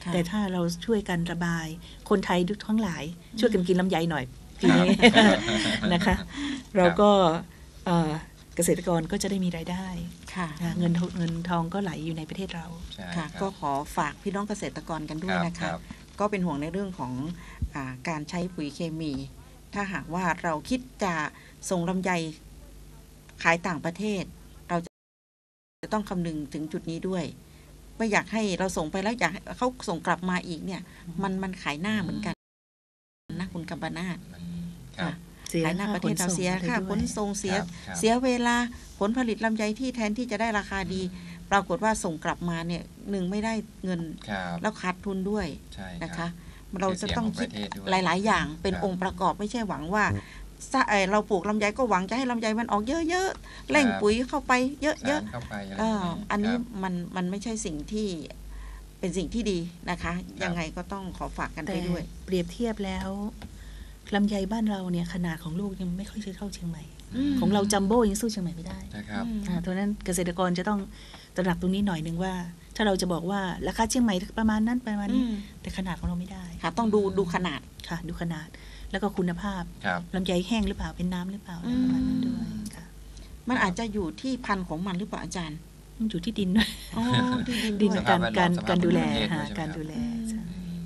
[SPEAKER 1] ค่ะ
[SPEAKER 3] แต่ถ้าเราช่วยกันระบายคนไทยทุกทั้งหลาย ช่วยกันกินลำไยหน่อย ปีนี้นะคะ เราก็เอ่อเกษตรกรก็จะได้มีรายได้
[SPEAKER 1] ค่ะ
[SPEAKER 3] นะเงินทองเงินทองก็ไหลอยู่ในประเทศเรา
[SPEAKER 2] ใช่
[SPEAKER 1] ค่ะ
[SPEAKER 2] รับ
[SPEAKER 1] ก็ขอฝากพี่น้องเกษตรกรกันด้วย
[SPEAKER 2] รับ
[SPEAKER 1] นะคะ
[SPEAKER 2] รับ
[SPEAKER 1] ก็เป็นห่วงในเรื่องของอาการใช้ปุ๋ยเคมี ถ้าหากว่าเราคิดจะส่งลำไยขายต่างประเทศ เราจะต้องคำนึงถึงจุดนี้ด้วยไม่อยากให้เราส่งไปแล้วอยากให้เขาส่งกลับมาอีกเนี่ย มันมันขายหน้าเหมือนกันนะคุณกัมปนาท
[SPEAKER 2] มัน ครับ
[SPEAKER 3] เสีย
[SPEAKER 1] ขายหน้าประเทศเราเสีย
[SPEAKER 3] อะไร
[SPEAKER 1] ค่า
[SPEAKER 3] ด้
[SPEAKER 1] ข
[SPEAKER 3] วย
[SPEAKER 1] นส่งเสีย
[SPEAKER 2] ครับครับ
[SPEAKER 1] เสียเวลาผลผลิตลำไยที่แทนที่จะได้ราคาดี ปรากฏว่าส่งกลับมาเนี่ยหนึ่งไม่ได้เงิน
[SPEAKER 2] ครับ
[SPEAKER 1] แล้วขาดทุนด้วย
[SPEAKER 2] ใช่
[SPEAKER 1] นะ
[SPEAKER 2] ครั
[SPEAKER 1] คะ
[SPEAKER 2] บ
[SPEAKER 1] เราจะต้อง
[SPEAKER 2] ชื่
[SPEAKER 1] คิด
[SPEAKER 2] เสียงของประเทศด้วย
[SPEAKER 1] หลาย ๆ อย่างเป็น
[SPEAKER 2] ครับ
[SPEAKER 1] องค์ประกอบไม่ใช่หวังว่าสะเอ่อเราปลูกลำไยก็หวังจะให้ลำไยมันออกเยอะๆเร่งปุ๋ยเข้าไปเยอะ
[SPEAKER 2] สารเข้าไปอะไร
[SPEAKER 1] ๆเอออันนี้
[SPEAKER 2] ครับ
[SPEAKER 1] มันมันไม่ใช่สิ่งที่เป็นสิ่งที่ดีนะคะ ยังไงก็ต้องขอฝากกัน
[SPEAKER 3] แต่
[SPEAKER 1] ไปด้วย
[SPEAKER 3] เปรียบเทียบแล้ว ลำไยบ้านเราเนี่ยขนาดของลูกยังไม่ค่อยจะเท่าเชียงใหม่
[SPEAKER 1] อืม
[SPEAKER 3] ของเราจัมโบ้ยังสู้เชียงใหม่ไม่ได้
[SPEAKER 2] นะครับ
[SPEAKER 1] อืม
[SPEAKER 3] อ่าเพราะฉะนั้นเกษตรกรจะต้องตระหนักตรงนี้หน่อยหนึ่งว่า ถ้าเราจะบอกว่าราคาเชียงใหม่ประมาณนั้นประมาณ
[SPEAKER 1] อื
[SPEAKER 3] นี้
[SPEAKER 1] ม
[SPEAKER 3] แต่ขนาดของเราไม่ได้
[SPEAKER 1] ค่ะต้องดูดูขนาด
[SPEAKER 3] ค่ะ ดูขนาดแล้วก็คุณภาพ
[SPEAKER 2] ครับ
[SPEAKER 3] ลำไยแห้งหรือเปล่าเป็นน้ำหรือเปล่าอะไรประมาณนั้นด้วยค่ะ
[SPEAKER 1] มันอาจจะอยู่ที่พันธุ์ของมันหรือเปล่าอาจารย์
[SPEAKER 3] มันอยู่ที่ดินด้วย
[SPEAKER 1] อ๋อที่ดิน
[SPEAKER 3] ดิน
[SPEAKER 1] ด้ว
[SPEAKER 2] ส
[SPEAKER 1] ย
[SPEAKER 2] ภา
[SPEAKER 3] การ
[SPEAKER 2] พแวดล้อม
[SPEAKER 3] การ
[SPEAKER 2] สภาพ
[SPEAKER 3] การดูแล
[SPEAKER 2] ภูมิประเทศ
[SPEAKER 3] ค่ะ
[SPEAKER 2] ด้วยใช่ไหม
[SPEAKER 3] การ
[SPEAKER 2] ครับ
[SPEAKER 3] ดูแล
[SPEAKER 1] อืม
[SPEAKER 3] ใช่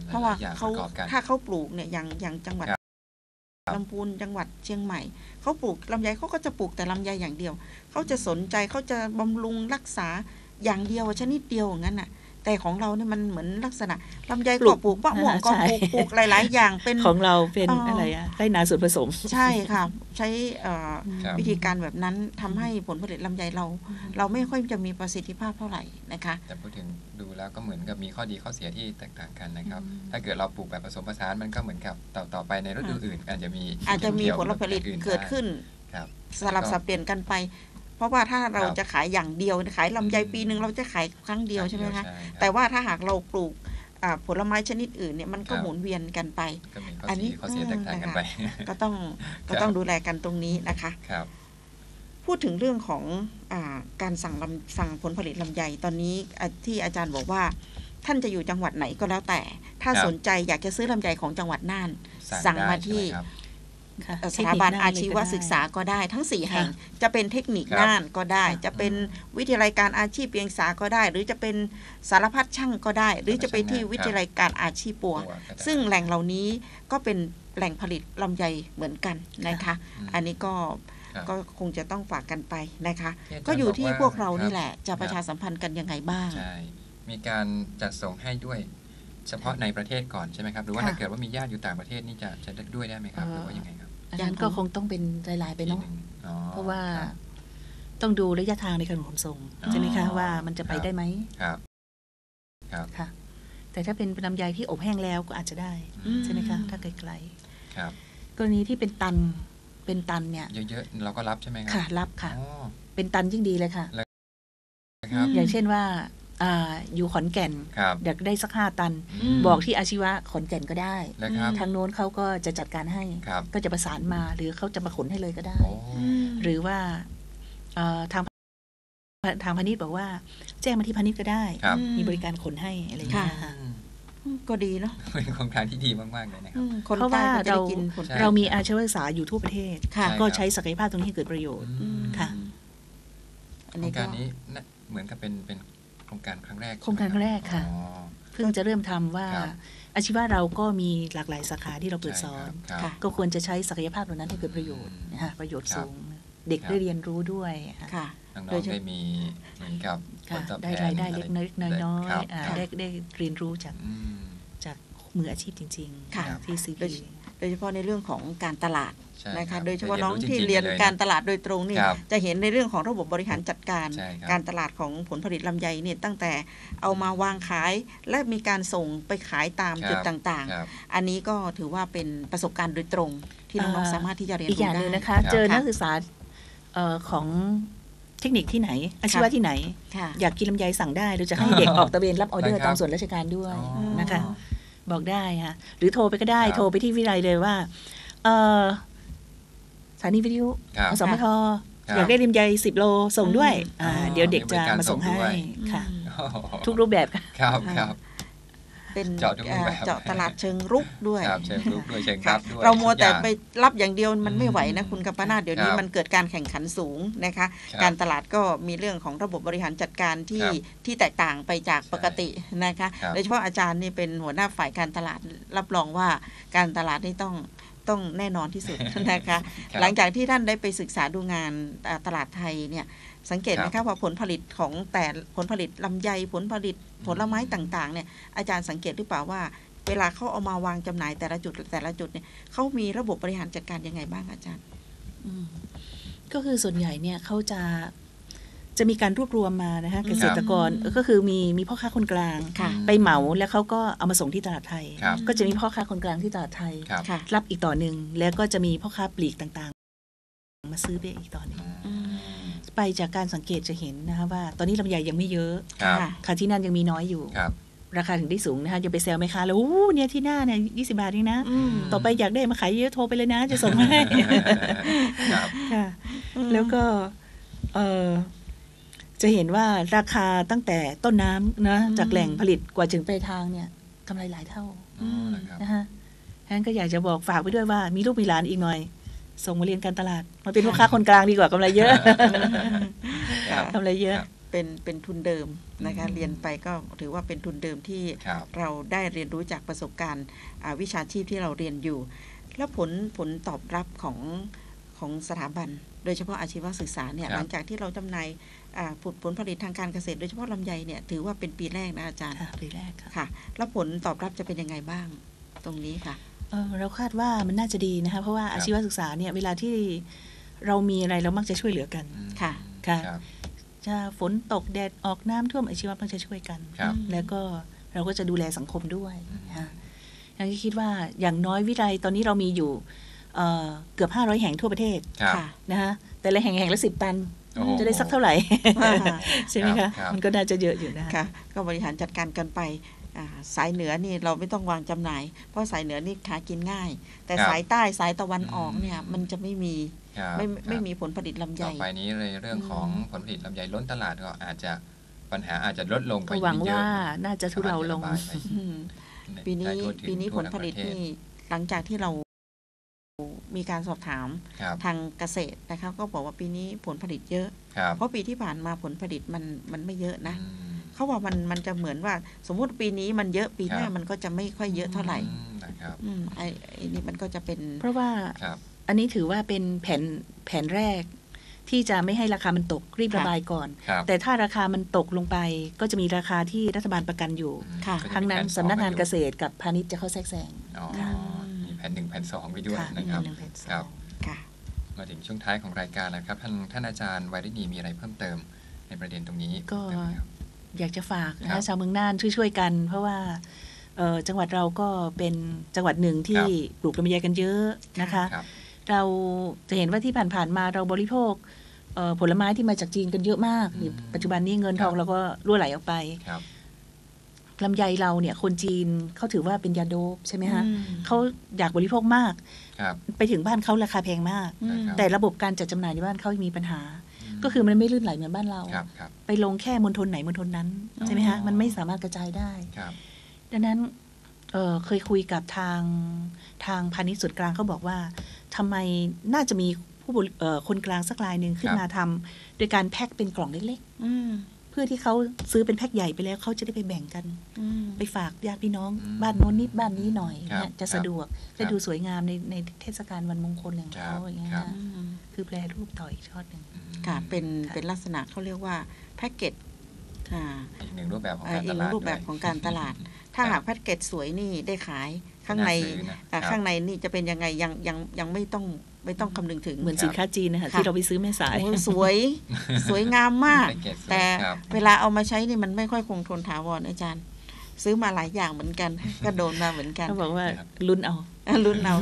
[SPEAKER 1] เพราะว่า
[SPEAKER 2] หลยอย่ง
[SPEAKER 1] เขา
[SPEAKER 2] ประกอบกัน
[SPEAKER 1] ถ้าเขาปลูกเนี่ยอย่างอย่างจังหวัด
[SPEAKER 2] ครับ
[SPEAKER 1] ลำพูนจังหวัดเชียงใหม่เขาปลูกลำไยเขาก็จะปลูกแต่ลำไยอย่างเดียวเขาจะสนใจเขาจะบำรุงรักษาอย่างเดียวชนิดเดียวอย่างนั้นน่ะ แต่ของเราเนี่ยมันเหมือนลักษณะลำไย
[SPEAKER 3] ปลู
[SPEAKER 1] ก็
[SPEAKER 3] ก
[SPEAKER 1] ปลูกมะม่วงก็
[SPEAKER 3] ใช่
[SPEAKER 1] ปลูกปลูกหลาย ๆ อย่างเป็น
[SPEAKER 3] ของเราเป็น
[SPEAKER 1] อ๋ออ
[SPEAKER 3] อะไรอะไรนาส่วนผสม
[SPEAKER 1] ใช่ค่ะ ใช้เอ่อ
[SPEAKER 2] ครับ
[SPEAKER 1] วิธีการแบบนั้นทำให้ผลผลิตลำไยเรา เราไม่ค่อยจะมีประสิทธิภาพเท่าไหร่นะคะ
[SPEAKER 2] แต่พูดถึงดูแล้วก็เหมือนกับมีข้อดีข้อเสียที่แตกต่างกันนะครับ
[SPEAKER 3] อืม
[SPEAKER 2] ถ้าเกิดเราปลูกแบบผสมผสานมันก็เหมือนกับต่อต่อไปในฤดูอื่นอาจจะมี
[SPEAKER 1] อาจจะมี
[SPEAKER 2] เกี่ยว
[SPEAKER 1] ผลผลิต
[SPEAKER 2] อย่างอื่น
[SPEAKER 1] เกิดขึ้น
[SPEAKER 2] ครับ
[SPEAKER 1] สลับสับเปลี่ยนกันไป เพราะว่าถ้าเรา
[SPEAKER 2] ครับ
[SPEAKER 1] จะขายอย่างเดียวขายลำไย
[SPEAKER 2] อืม
[SPEAKER 1] ปีหนึ่งเราจะขายครั้งเดียวใช่ไหมคะ
[SPEAKER 2] รับ
[SPEAKER 1] แต่ว่าถ้าหากเราปลูกอ่าผลไม้ชนิดอื่นเนี่ยมันก็
[SPEAKER 2] ครับ
[SPEAKER 1] หมุนเวียนกันไป
[SPEAKER 2] ก็มีข้อ
[SPEAKER 1] อันนี้
[SPEAKER 2] เสียข้อเสียแตกต่างกันไป
[SPEAKER 1] ก็ต้องก็ต้องดูแลกันตรงนี้นะคะ
[SPEAKER 2] ครับ
[SPEAKER 1] พูดถึงเรื่องของอาการสั่งลำสั่งผลผลิตลำไยตอนนี้อะที่อาจารย์บอกว่า ท่านจะอยู่จังหวัดไหนก็แล้วแต่ ถ้า
[SPEAKER 2] ครับ
[SPEAKER 1] สนใจอยากจะซื้อลำไยของจังหวัดน่าน สั่ง
[SPEAKER 2] ได้
[SPEAKER 1] มาที่ ส
[SPEAKER 3] เทค
[SPEAKER 1] ถา
[SPEAKER 3] นิค
[SPEAKER 1] บัน
[SPEAKER 3] ด้
[SPEAKER 1] อา
[SPEAKER 3] เลย
[SPEAKER 1] ชีว
[SPEAKER 3] ก็ได้
[SPEAKER 1] ศึกษาก็ได้ทั้งสี่
[SPEAKER 3] ค่ะ
[SPEAKER 1] แห่ง จะเป็นเทคนิค
[SPEAKER 2] ครับ
[SPEAKER 1] น่านก็ได้
[SPEAKER 3] ค่ะ
[SPEAKER 1] จะเป็นวิทยาลัยการอาชีพเปียงสาก็ได้ หรือจะเป็นสารพัดช่างก็ได้ หรือจะไปที่วิทยาลัยการอาชีพปัว
[SPEAKER 2] ตัวก็ได้
[SPEAKER 1] ซึ่งแหล่งเหล่านี้ก็เป็นแหล่งผลิตลำไยเหมือนกันนะคะ
[SPEAKER 2] ม
[SPEAKER 1] อันนี้ก็
[SPEAKER 2] ครับ
[SPEAKER 1] ก็คงจะต้องฝากกันไปนะคะ
[SPEAKER 2] ที่าจาร
[SPEAKER 1] ก็อยู่ที่
[SPEAKER 2] บ
[SPEAKER 1] พวกเรานี่
[SPEAKER 2] คบ
[SPEAKER 1] แหละ จะ
[SPEAKER 2] ครับ
[SPEAKER 1] ประชาสัมพันธ์กันยังไงบ้าง
[SPEAKER 2] ใช่มีการจัดส่งให้ด้วยเฉพาะในประเทศก่อนใช่ไหมครับ หรือว่า
[SPEAKER 1] ค่ะ
[SPEAKER 2] ถ้าเกิดว่ามีญาติอยู่ต่างประเทศนี่จะจะได้ด้วยได้ไหมครับ
[SPEAKER 3] เอ่อ
[SPEAKER 2] หรือว่ายังไงครับ
[SPEAKER 3] อันนั้นก็คงต้องเป็นรายๆไปเนาะ
[SPEAKER 2] ทีหงอ๋อ
[SPEAKER 3] เพราะว่า
[SPEAKER 2] ครับ
[SPEAKER 3] ต้องดูระยะทางในการขนส่ง
[SPEAKER 2] อ๋อ
[SPEAKER 3] ใช่ไหมคะว่ามันจะไป
[SPEAKER 2] ครับ
[SPEAKER 3] ได้ไหม
[SPEAKER 2] ครับครับ
[SPEAKER 3] ค่ะ แต่ถ้าเป็นลำไยที่อบแห้งแล้วก็อาจจะได้
[SPEAKER 1] อืม
[SPEAKER 3] ใช่ไหมคะถ้าไกล
[SPEAKER 2] ครับ
[SPEAKER 3] ๆกรณีที่เป็นตันเป็นตันเนี่ย
[SPEAKER 2] เยอะๆเราก็รับใช่ไหมครั
[SPEAKER 3] ค่ะ รับค่ะ
[SPEAKER 2] อ๋อ
[SPEAKER 3] เป็นตันยิ่งดีเลยค่ะ
[SPEAKER 2] ครับ
[SPEAKER 3] อย่างเช่นว่า อ่าอยู่ขอนแก่น
[SPEAKER 2] ครับ
[SPEAKER 3] อยากได้สักห้าตัน
[SPEAKER 1] ม
[SPEAKER 3] บอกที่อาชีวะขอนแก่นก็ได้
[SPEAKER 2] แล้วครับ
[SPEAKER 3] ทางโน้นเขาก็จะจัดการให้
[SPEAKER 2] ครับ
[SPEAKER 3] ก็จะประสานมาหรือเขาจะมาขนให้เลยก็ได้
[SPEAKER 2] โอ้
[SPEAKER 3] หรือว่าเอ่อทางทางพาณิชย์บอกว่า แจ้งมาที่พาณิชย์ก็ได้
[SPEAKER 2] ครับ
[SPEAKER 3] มีบริการขนให้อะไรอย่างเงี้ยค่ะ
[SPEAKER 2] อืม
[SPEAKER 1] อืมก็ดีเนาะ
[SPEAKER 2] เป็นโครงการที่ดีมากๆเลยนะค
[SPEAKER 1] อื
[SPEAKER 2] รับ
[SPEAKER 1] มคน
[SPEAKER 3] เพราะ
[SPEAKER 1] ใต้
[SPEAKER 3] ว่า
[SPEAKER 1] ก็จะได้
[SPEAKER 3] เรา
[SPEAKER 1] กินผล
[SPEAKER 2] ใช่
[SPEAKER 3] เรามีอาชีวศึกษาอยู่ทั่วประเทศ
[SPEAKER 1] ค่ะ
[SPEAKER 2] ใช่
[SPEAKER 3] ก็
[SPEAKER 2] ครับ
[SPEAKER 3] ใช้ศักยภาพตรงนี้ให้เกิดประโยชน์
[SPEAKER 2] อืม
[SPEAKER 3] ค่ะ
[SPEAKER 1] อัน
[SPEAKER 2] โคร
[SPEAKER 1] นี้
[SPEAKER 2] ง
[SPEAKER 1] ก็
[SPEAKER 2] การนี้น่ะเหมือนกับเป็นเป็น โครงการครั้งแรก
[SPEAKER 3] โครงการครั้งแรกค่ะ
[SPEAKER 2] อ๋อ
[SPEAKER 3] เพิ่งจะเริ่มทำว่า
[SPEAKER 2] ครับ
[SPEAKER 3] อาชีวะเราก็มีหลากหลายสาขาที่เราเปิดสอน
[SPEAKER 2] ใช่ครับ
[SPEAKER 1] ค่ะ
[SPEAKER 3] ก็ควรจะใช้ศักยภาพเหล่านั้นให้เกิดประโยชน์
[SPEAKER 2] อืม
[SPEAKER 3] นะคะประโยชน์
[SPEAKER 2] ครับ
[SPEAKER 3] สูง เด็ก
[SPEAKER 2] ครับ
[SPEAKER 3] ได้เรียนรู้ด้วยค่ะ
[SPEAKER 1] ค่ะ
[SPEAKER 2] น้
[SPEAKER 1] โด
[SPEAKER 2] อยง
[SPEAKER 1] เฉ
[SPEAKER 2] ๆได้มีเหมือนกับผ
[SPEAKER 3] ค่ะ
[SPEAKER 2] ลตอบแท
[SPEAKER 3] ได้
[SPEAKER 2] น
[SPEAKER 3] รายได้
[SPEAKER 2] อะไร
[SPEAKER 3] เล็กน้อยน้อย
[SPEAKER 2] ครับ
[SPEAKER 3] ๆอ่า
[SPEAKER 2] ครับ
[SPEAKER 3] ได้ได้เรียนรู้จาก
[SPEAKER 2] อืม
[SPEAKER 3] จากมืออาชีพจริง
[SPEAKER 1] ค่ะ
[SPEAKER 3] ๆ ที่ซี
[SPEAKER 1] โดย
[SPEAKER 3] พี
[SPEAKER 1] โดยเฉพาะในเรื่องของการตลาด
[SPEAKER 2] ใช่
[SPEAKER 1] นะ
[SPEAKER 2] ครั
[SPEAKER 1] คะ
[SPEAKER 2] บ
[SPEAKER 1] โดยเฉพาะ
[SPEAKER 2] ได้
[SPEAKER 1] น้อง
[SPEAKER 2] จ
[SPEAKER 1] ที่
[SPEAKER 2] งๆ
[SPEAKER 1] เรียน
[SPEAKER 2] ล
[SPEAKER 1] การตลาดโดยตรงนี่
[SPEAKER 2] ครับ
[SPEAKER 1] จะเห็นในเรื่องของระบบบริหารจัดการ
[SPEAKER 2] ใช่ครับ
[SPEAKER 1] การตลาดของผลผลิตลำไยเนี่ยตั้งแต่เอามาวางขาย และมีการส่งไปขายตาม
[SPEAKER 2] ครับ
[SPEAKER 1] จุดต่าง
[SPEAKER 2] ครับ
[SPEAKER 1] ๆอันนี้ก็ถือว่าเป็นประสบการณ์โดยตรง ที่น้อง
[SPEAKER 3] อ่า
[SPEAKER 1] ๆสามารถที่จะเรียน
[SPEAKER 3] อีกอย่างห
[SPEAKER 1] รู้
[SPEAKER 3] นึ่ง
[SPEAKER 1] ได้
[SPEAKER 3] นะคะ
[SPEAKER 2] ครับ
[SPEAKER 3] เจอ
[SPEAKER 1] ค่ะ
[SPEAKER 3] นักศึกษาเอ่อของเทคนิคที่ไหน อาชีวะ
[SPEAKER 1] ค่ะ
[SPEAKER 3] ที่ไหน
[SPEAKER 1] ค่ะ
[SPEAKER 3] อยากกินลำไยสั่งได้เราจะให้เด็กออกตะเวนรับออเดอร์
[SPEAKER 2] ได้ครับ
[SPEAKER 3] ตามส่วนราชการด้วย
[SPEAKER 2] อ๋อ
[SPEAKER 3] นะคะ บอกได้ค่ะหรือโทรไปก็ได้
[SPEAKER 2] ครับ
[SPEAKER 3] โทรไปที่วิไลเลยว่าเออ สถานีวิทยุ
[SPEAKER 2] ครับ
[SPEAKER 3] อสมท
[SPEAKER 2] ครับ
[SPEAKER 3] อยากได้ลิมใยสิบโลส่งด้วย
[SPEAKER 1] อืม
[SPEAKER 3] อ่า
[SPEAKER 2] อ๋อ
[SPEAKER 3] เดี๋ยวเด็ก
[SPEAKER 2] มีบริ
[SPEAKER 3] จะ
[SPEAKER 2] การ
[SPEAKER 3] มาส่ง
[SPEAKER 2] ส่ง
[SPEAKER 3] ให้
[SPEAKER 2] ด้วย
[SPEAKER 3] ค่ะ
[SPEAKER 1] อืม
[SPEAKER 2] โอ้โห
[SPEAKER 3] ทุกรูปแบบค่ะ
[SPEAKER 2] ครับครับ
[SPEAKER 1] เป็น
[SPEAKER 2] เจาะทุกรูปแบบ
[SPEAKER 1] เอ่อเจาะตลาดเชิงรุกด้วย
[SPEAKER 2] ครับเชิงรุกด้วยเชิง
[SPEAKER 1] ค่ะ
[SPEAKER 2] รับด้วย
[SPEAKER 1] เรามัวแต่
[SPEAKER 2] ทุกอย่ง
[SPEAKER 1] ไปรับอย่างเดียวมันไม่ไหวนะ
[SPEAKER 2] อืม
[SPEAKER 1] คุณกัปปนาทเดี๋ยวนี้
[SPEAKER 2] ครับ
[SPEAKER 1] มันเกิดการแข่งขันสูงนะคะ
[SPEAKER 2] ครับ
[SPEAKER 1] การตลาดก็มีเรื่องของระบบบบริหารจัดการที่
[SPEAKER 2] ครับ
[SPEAKER 1] ที่แตกต่างไปจาก
[SPEAKER 2] ใช่
[SPEAKER 1] ปกตินะคะ
[SPEAKER 2] ครับ
[SPEAKER 1] โดยเฉพาะอาจารย์นี่เป็นหัวหน้าฝ่ายการตลาดรับรองว่าการตลาดนี่ต้อง ต้องแน่นอนที่สุดนะคะ
[SPEAKER 2] ครับ
[SPEAKER 1] หลังจากที่ท่านได้ไปศึกษาดูงานอ่าตลาดไทยเนี่ยสังเกตไหม
[SPEAKER 2] ครั
[SPEAKER 1] คะ
[SPEAKER 2] บ
[SPEAKER 1] ว่าผลผลิตของแต่ผลผลิตลำไยผลผลิตผลไม้ต่างๆเนี่ยอาจารย์สังเกตหรือเปล่าว่า เวลาเขาเอามาวางจำหน่ายแต่ละจุดแต่ละจุดเนี่ยเขามีระบบบริหารจัดการยังไงบ้างอาจารย์
[SPEAKER 3] อืมก็คือส่วนใหญ่เนี่ยเขาจะ จะมีการรวบรวมมานะคะ
[SPEAKER 1] อืม
[SPEAKER 3] เกษตรกรก็คือมีมีพ่อค้าคนกลาง
[SPEAKER 1] ค่ะ
[SPEAKER 3] ไปเหมาแล้วเขาก็เอามาส่งที่ตลาดไทย
[SPEAKER 2] ครับ
[SPEAKER 3] ก็จะมีพ่อค้าคนกลางที่ตลาดไทย
[SPEAKER 2] ครับ
[SPEAKER 1] ค่ะ
[SPEAKER 3] รับอีกต่อหนึ่งแล้วก็จะมีพ่อค้าปลีกต่างๆ มาซื้อไปอีกต่อหนึ่ง
[SPEAKER 2] อืม
[SPEAKER 3] ไปจากการสังเกตจะเห็นนะคะว่า ตอนนี้ลำไยยังไม่เยอะ
[SPEAKER 2] ครับ
[SPEAKER 1] ค่ะ
[SPEAKER 3] ค่ะที่นั่นยังมีน้อยอยู่
[SPEAKER 2] ครับ
[SPEAKER 3] ราคาถึงได้สูงนะคะอย่าไปแซวแม่ค้าแล้วอู้เนี่ยที่หน้าเนี่ยยี่สิบาทเองนะ
[SPEAKER 1] อืม
[SPEAKER 3] ต่อไปอยากได้มาขายเยอะโทรไปเลยนะ จะส่งให้
[SPEAKER 2] ครับ
[SPEAKER 3] ค่ะ
[SPEAKER 1] อืม
[SPEAKER 3] แล้วก็เออ จะเห็นว่าราคาตั้งแต่ต้นน้ำนะ
[SPEAKER 1] อืม
[SPEAKER 3] จากแหล่งผลิตกว่าถึงปลายทางเนี่ยกำไรหลายเท่า
[SPEAKER 2] อ๋อนะครับ
[SPEAKER 3] นะคะฉะนั้นก็อยากจะบอกฝากไปด้วยว่ามีลูกมีหลานอีกหน่อย ส่งมาเรียนการตลาดมาเป็นลูกค้าคนกลางดีกว่ากำไรเยอะ
[SPEAKER 2] ครับ
[SPEAKER 3] กำไรเยอะ
[SPEAKER 2] ครับ
[SPEAKER 1] เป็นเป็นทุนเดิมนะคะ
[SPEAKER 2] อืม
[SPEAKER 1] เรียนไปก็ถือว่าเป็นทุนเดิมที่
[SPEAKER 2] ครับ
[SPEAKER 1] เราได้เรียนรู้จากประสบการณ์อ่าวิชาชีพที่เราเรียนอยู่ แล้วผลผลตอบรับของของสถาบัน โดยเฉพาะอาชีวศึกษาเนี่ย
[SPEAKER 2] ครับ
[SPEAKER 1] หลังจากที่เราจำหน่ายอ่า ผลผลผลิตทางการเกษตรโดยเฉพาะลำไยเนี่ยถือว่าเป็นปีแรกนะอาจารย์
[SPEAKER 3] ค่ะปีแรกค่ะ
[SPEAKER 1] ค่ะแล้วผลตอบรับจะเป็นยังไงบ้างตรงนี้ค่ะ
[SPEAKER 3] เอ่อเราคาดว่ามันน่าจะดีนะคะเพราะว่าอาชีวศึกษาเนี่ยเวลาที่เรามีอะไรเรามักจะช่วยเหลือกัน
[SPEAKER 2] อืม
[SPEAKER 1] ค่ะ
[SPEAKER 3] ค่ะ
[SPEAKER 2] ครับ
[SPEAKER 3] จะฝนตกแดดออกน้ำท่วมอาชีวะมักจะช่วยกัน
[SPEAKER 2] ครับ
[SPEAKER 3] แล้วก็เราก็จะดูแลสังคมด้วย
[SPEAKER 2] อืม
[SPEAKER 3] ค่ะยังคิดว่าอย่างน้อยวิไลตอนนี้เรามีอยู่เอ่อเกือบ 500 แห่งทั่วประเทศ
[SPEAKER 2] ครับ
[SPEAKER 1] ค่ะ
[SPEAKER 3] นะคะแต่ละแห่งแห่งละสิบตัน
[SPEAKER 2] โอ้โห
[SPEAKER 3] จะได้สักเท่าไหร่
[SPEAKER 1] อ่า
[SPEAKER 3] ใช่ไหม
[SPEAKER 2] ครั
[SPEAKER 3] คะ
[SPEAKER 2] บครับ
[SPEAKER 3] มันก็น่าจะเยอะอยู่นะคะ
[SPEAKER 1] ค่ะก็บริหารจัดการกันไปอ่าสายเหนือนี่เราไม่ต้องวางจำหน่าย เพราะสายเหนือนี่หากินง่าย แต่
[SPEAKER 2] ครับ
[SPEAKER 1] สายใต้สายตะวันออก
[SPEAKER 2] อืม
[SPEAKER 1] เนี่ยมันจะไม่มี
[SPEAKER 2] ครับ
[SPEAKER 1] ไม่
[SPEAKER 2] ครับ
[SPEAKER 1] ไม่มีผลผลิตลำไย
[SPEAKER 2] ต่อไปนี้เลยเรื่องของผลผลิตลำไยล้นตลาดก็อาจจะปัญหาอาจจะลดลงไป
[SPEAKER 3] ก็หวัง
[SPEAKER 2] เยอะ
[SPEAKER 3] ว่าน่าจะทุเลาลง
[SPEAKER 2] สมรถระบายไป
[SPEAKER 1] อืมปีนี้
[SPEAKER 2] ได้ทั่วถึง
[SPEAKER 1] ปีนี้ผ
[SPEAKER 2] ทั่ว
[SPEAKER 1] ล
[SPEAKER 2] ทั้ง
[SPEAKER 1] ผลิต
[SPEAKER 2] ประเทศ
[SPEAKER 1] นี่หลังจากที่เรา มีการสอบถาม
[SPEAKER 2] ครับ
[SPEAKER 1] ทางเกษตรนะคะก็บอกว่าปีนี้ผลผลิตเยอะ
[SPEAKER 2] ครับ
[SPEAKER 1] เพราะปีที่ผ่านมาผลผลิตมันมันไม่เยอะนะ
[SPEAKER 2] อืม
[SPEAKER 1] เขาบอกมันมันจะเหมือนว่า สมมุติปีนี้มันเยอะปีหน้า
[SPEAKER 2] ครับ
[SPEAKER 1] มันก็จะไม่ค่อยเยอะเท่าไหร่
[SPEAKER 2] อืมนะครับ
[SPEAKER 1] อืมไอ้ไอ้นี่มันก็จะเป็น
[SPEAKER 3] เพราะว่า
[SPEAKER 2] ครับ
[SPEAKER 3] อันนี้ถือว่าเป็นแผนแผนแรก ที่จะไม่ให้ราคามันตกรีบระบายก่อน
[SPEAKER 2] ครับ
[SPEAKER 3] แต่ถ้าราคามันตกลงไป ก็จะมีราคาที่รัฐบาลประกันอยู่
[SPEAKER 2] อืม
[SPEAKER 1] ค่ะ
[SPEAKER 2] ก็จะมี
[SPEAKER 3] ทั้งนั้น
[SPEAKER 2] แผสอ
[SPEAKER 3] สำนักงาน
[SPEAKER 2] ม
[SPEAKER 3] เกษตรกับพาณิชย์จะเข้าแทรกแซง
[SPEAKER 2] อ๋อ
[SPEAKER 3] ค่ะ
[SPEAKER 2] มีแผนหนึ่งแผนสองไปด้วย
[SPEAKER 3] ค่ะ
[SPEAKER 2] นะครับ
[SPEAKER 3] หนึ่งแผนสอง
[SPEAKER 2] ครับ
[SPEAKER 1] ค่ะ
[SPEAKER 2] มาถึงช่วงท้ายของรายการนะครับ ท่านท่านอาจารย์วาริณีมีอะไรเพิ่มเติมในประเด็นตรงนี้
[SPEAKER 3] ก็
[SPEAKER 2] เพิ่มเติมไหมครับ
[SPEAKER 3] อยากจะฝาก
[SPEAKER 2] ครั
[SPEAKER 3] นะ
[SPEAKER 2] บ
[SPEAKER 3] ชาวเมืองน่านช่วยๆกัน เพราะว่าเอ่อจังหวัดเราก็เป็นจังหวัดหนึ่งที่
[SPEAKER 2] ครับ
[SPEAKER 3] ปลูกลำไยกันเยอะนะคะ
[SPEAKER 2] ครับ
[SPEAKER 3] เราจะเห็นว่าที่ผ่านๆมาเราบริโภคเอ่อผลไม้ที่มาจากจีนกันเยอะมาก
[SPEAKER 2] อืม
[SPEAKER 3] ปัจจุบันนี้เงิน
[SPEAKER 2] ครับ
[SPEAKER 3] ทองเราก็รั่วไหลออกไป
[SPEAKER 2] ครับ
[SPEAKER 3] ลำไยเราเนี่ยคนจีนเขาถือว่าเป็นยาโดปใช่ไหมฮะ
[SPEAKER 1] อืม
[SPEAKER 3] เขาอยากบริโภคมาก
[SPEAKER 2] ครับ
[SPEAKER 3] ไปถึงบ้านเขาราคาแพงมาก
[SPEAKER 1] อืม
[SPEAKER 2] ครับ
[SPEAKER 3] แต่ระบบการจัดจำหน่ายในบ้านเขามีปัญหา ก็คือมันไม่ลื่นไหลเหมือนบ้านเรา
[SPEAKER 2] ครับครับ
[SPEAKER 3] ไปลงแค่มณฑลไหนมณฑลนั้น
[SPEAKER 2] อ๋อ
[SPEAKER 3] ใช่ไหมฮะมันไม่สามารถกระจายได้
[SPEAKER 2] ครับ
[SPEAKER 3] ดังนั้นเอ่อเคยคุยกับทางทางพาณิชย์ส่วนกลางเขาบอกว่าทำไมน่าจะมีผู้บริเอ่อคนกลางสักรายหนึ่งขึ้นมาทำโดยการแพ็คเป็นกล่องเล็ก
[SPEAKER 1] อืม
[SPEAKER 3] ๆเพื่อที่เขาซื้อเป็นแพ็คใหญ่ไปแล้วเขาจะได้ไปแบ่งกัน
[SPEAKER 1] อืม
[SPEAKER 3] ไปฝากญาติพี่น้อง
[SPEAKER 2] อืม
[SPEAKER 3] บ้านโน้นนิดบ้านนี้หน่อย
[SPEAKER 2] ครับ
[SPEAKER 3] เนี่ยจะ
[SPEAKER 2] ครับ
[SPEAKER 3] สะดวก
[SPEAKER 2] ครั
[SPEAKER 3] และ
[SPEAKER 2] บ
[SPEAKER 3] ดูสวยงามในในเทศกาลวันมงคลของ
[SPEAKER 2] ครั
[SPEAKER 3] เขา
[SPEAKER 2] บ
[SPEAKER 3] อย่างเงี้ย
[SPEAKER 2] ครับ
[SPEAKER 3] นะ
[SPEAKER 1] อืม
[SPEAKER 3] คือแปรรูปต่ออีกชอดหนึ่ง
[SPEAKER 2] อืม
[SPEAKER 1] ค่ะเป็น
[SPEAKER 3] ค่ะ
[SPEAKER 1] เป็นลักษณะเขาเรียกว่าแพ็กเกจอ่า
[SPEAKER 2] อีกหนึ่งรูปแบบของ
[SPEAKER 1] อ่า
[SPEAKER 2] การ
[SPEAKER 1] อี
[SPEAKER 2] ต
[SPEAKER 1] ก
[SPEAKER 2] ลาด
[SPEAKER 1] รูปแบบ
[SPEAKER 2] ด้วย
[SPEAKER 1] ของการตลาด ถ้า
[SPEAKER 2] ครับ
[SPEAKER 1] หากแพ็กเกจสวยนี่ได้ขายข้างใน
[SPEAKER 2] น่ซื้อนะ
[SPEAKER 1] อ่า
[SPEAKER 2] ครับ
[SPEAKER 1] ข้างในนี่จะเป็นยังไงยังยังยังไม่ต้อง ไม่ต้องคำนึงถึง
[SPEAKER 3] เหมือนสินค้าจีนนะคะ
[SPEAKER 1] ค่ะ
[SPEAKER 3] ที่เราไปซื้อแม่สาย
[SPEAKER 1] โอ้สวย สวยงามมาก
[SPEAKER 2] ได้เกรดสวย
[SPEAKER 1] แต่
[SPEAKER 2] ครับ
[SPEAKER 1] เวลาเอามาใช้นี่มันไม่ค่อยคงทนถาวรอาจารย์ ซื้อมาหลายอย่างเหมือนกัน ก็โดนมาเหมือนกัน
[SPEAKER 3] เขาบอกว่า
[SPEAKER 2] ครับ
[SPEAKER 3] ลุ้นเอา
[SPEAKER 1] อะรุ่นเรา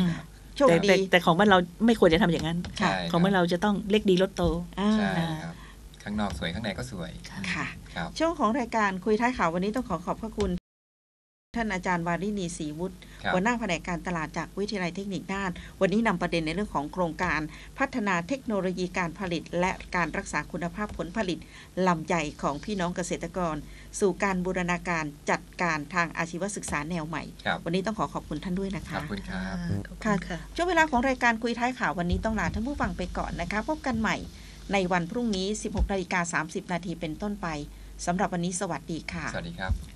[SPEAKER 1] โชค
[SPEAKER 3] แต่
[SPEAKER 1] ดี
[SPEAKER 3] แต่แต่ของบ้านเราไม่ควรจะทำอย่างนั้น
[SPEAKER 1] ค่ะ
[SPEAKER 2] ใช่
[SPEAKER 3] ของบ้านเราจะต้องเล็กดีลดโต
[SPEAKER 1] อ่า
[SPEAKER 2] ใช่ครับข้างนอกสวยข้างในก็สวย
[SPEAKER 1] ค่ะ
[SPEAKER 2] ครับ
[SPEAKER 1] ช่วงของรายการคุยท้ายข่าววันนี้ต้องขอขอบพระคุณ ท่านอาจารย์วารินีศรีวุฒิ
[SPEAKER 2] ครับ
[SPEAKER 1] หัวหน้าแผนกการตลาดจากวิทยาลัยเทคนิคน่าน วันนี้นำประเด็นในเรื่องของโครงการ พัฒนาเทคโนโลยีการผลิต และการรักษาคุณภาพผลผลิตลำใหญ่ของพี่น้องเกษตรกร สู่การบูรณาการจัดการทางอาชีวศึกษาแนวใหม่
[SPEAKER 2] ครับ
[SPEAKER 1] วันนี้ต้องขอขอบคุณท่านด้วยนะ
[SPEAKER 2] ขอ
[SPEAKER 1] คะ
[SPEAKER 2] บคุณครับ
[SPEAKER 3] ขอบคุณค่ะ
[SPEAKER 1] ช่วงเวลาของรายการคุยท้ายข่าววันนี้ต้องลาท่านผู้ฟังไปก่อนนะคะ พบกันใหม่ ในวันพรุ่งนี้ 16นาฬิกา30นาทีเป็นต้นไปสำหรับวันนี้สวัสดีค่ะ
[SPEAKER 2] สวัสดีครับ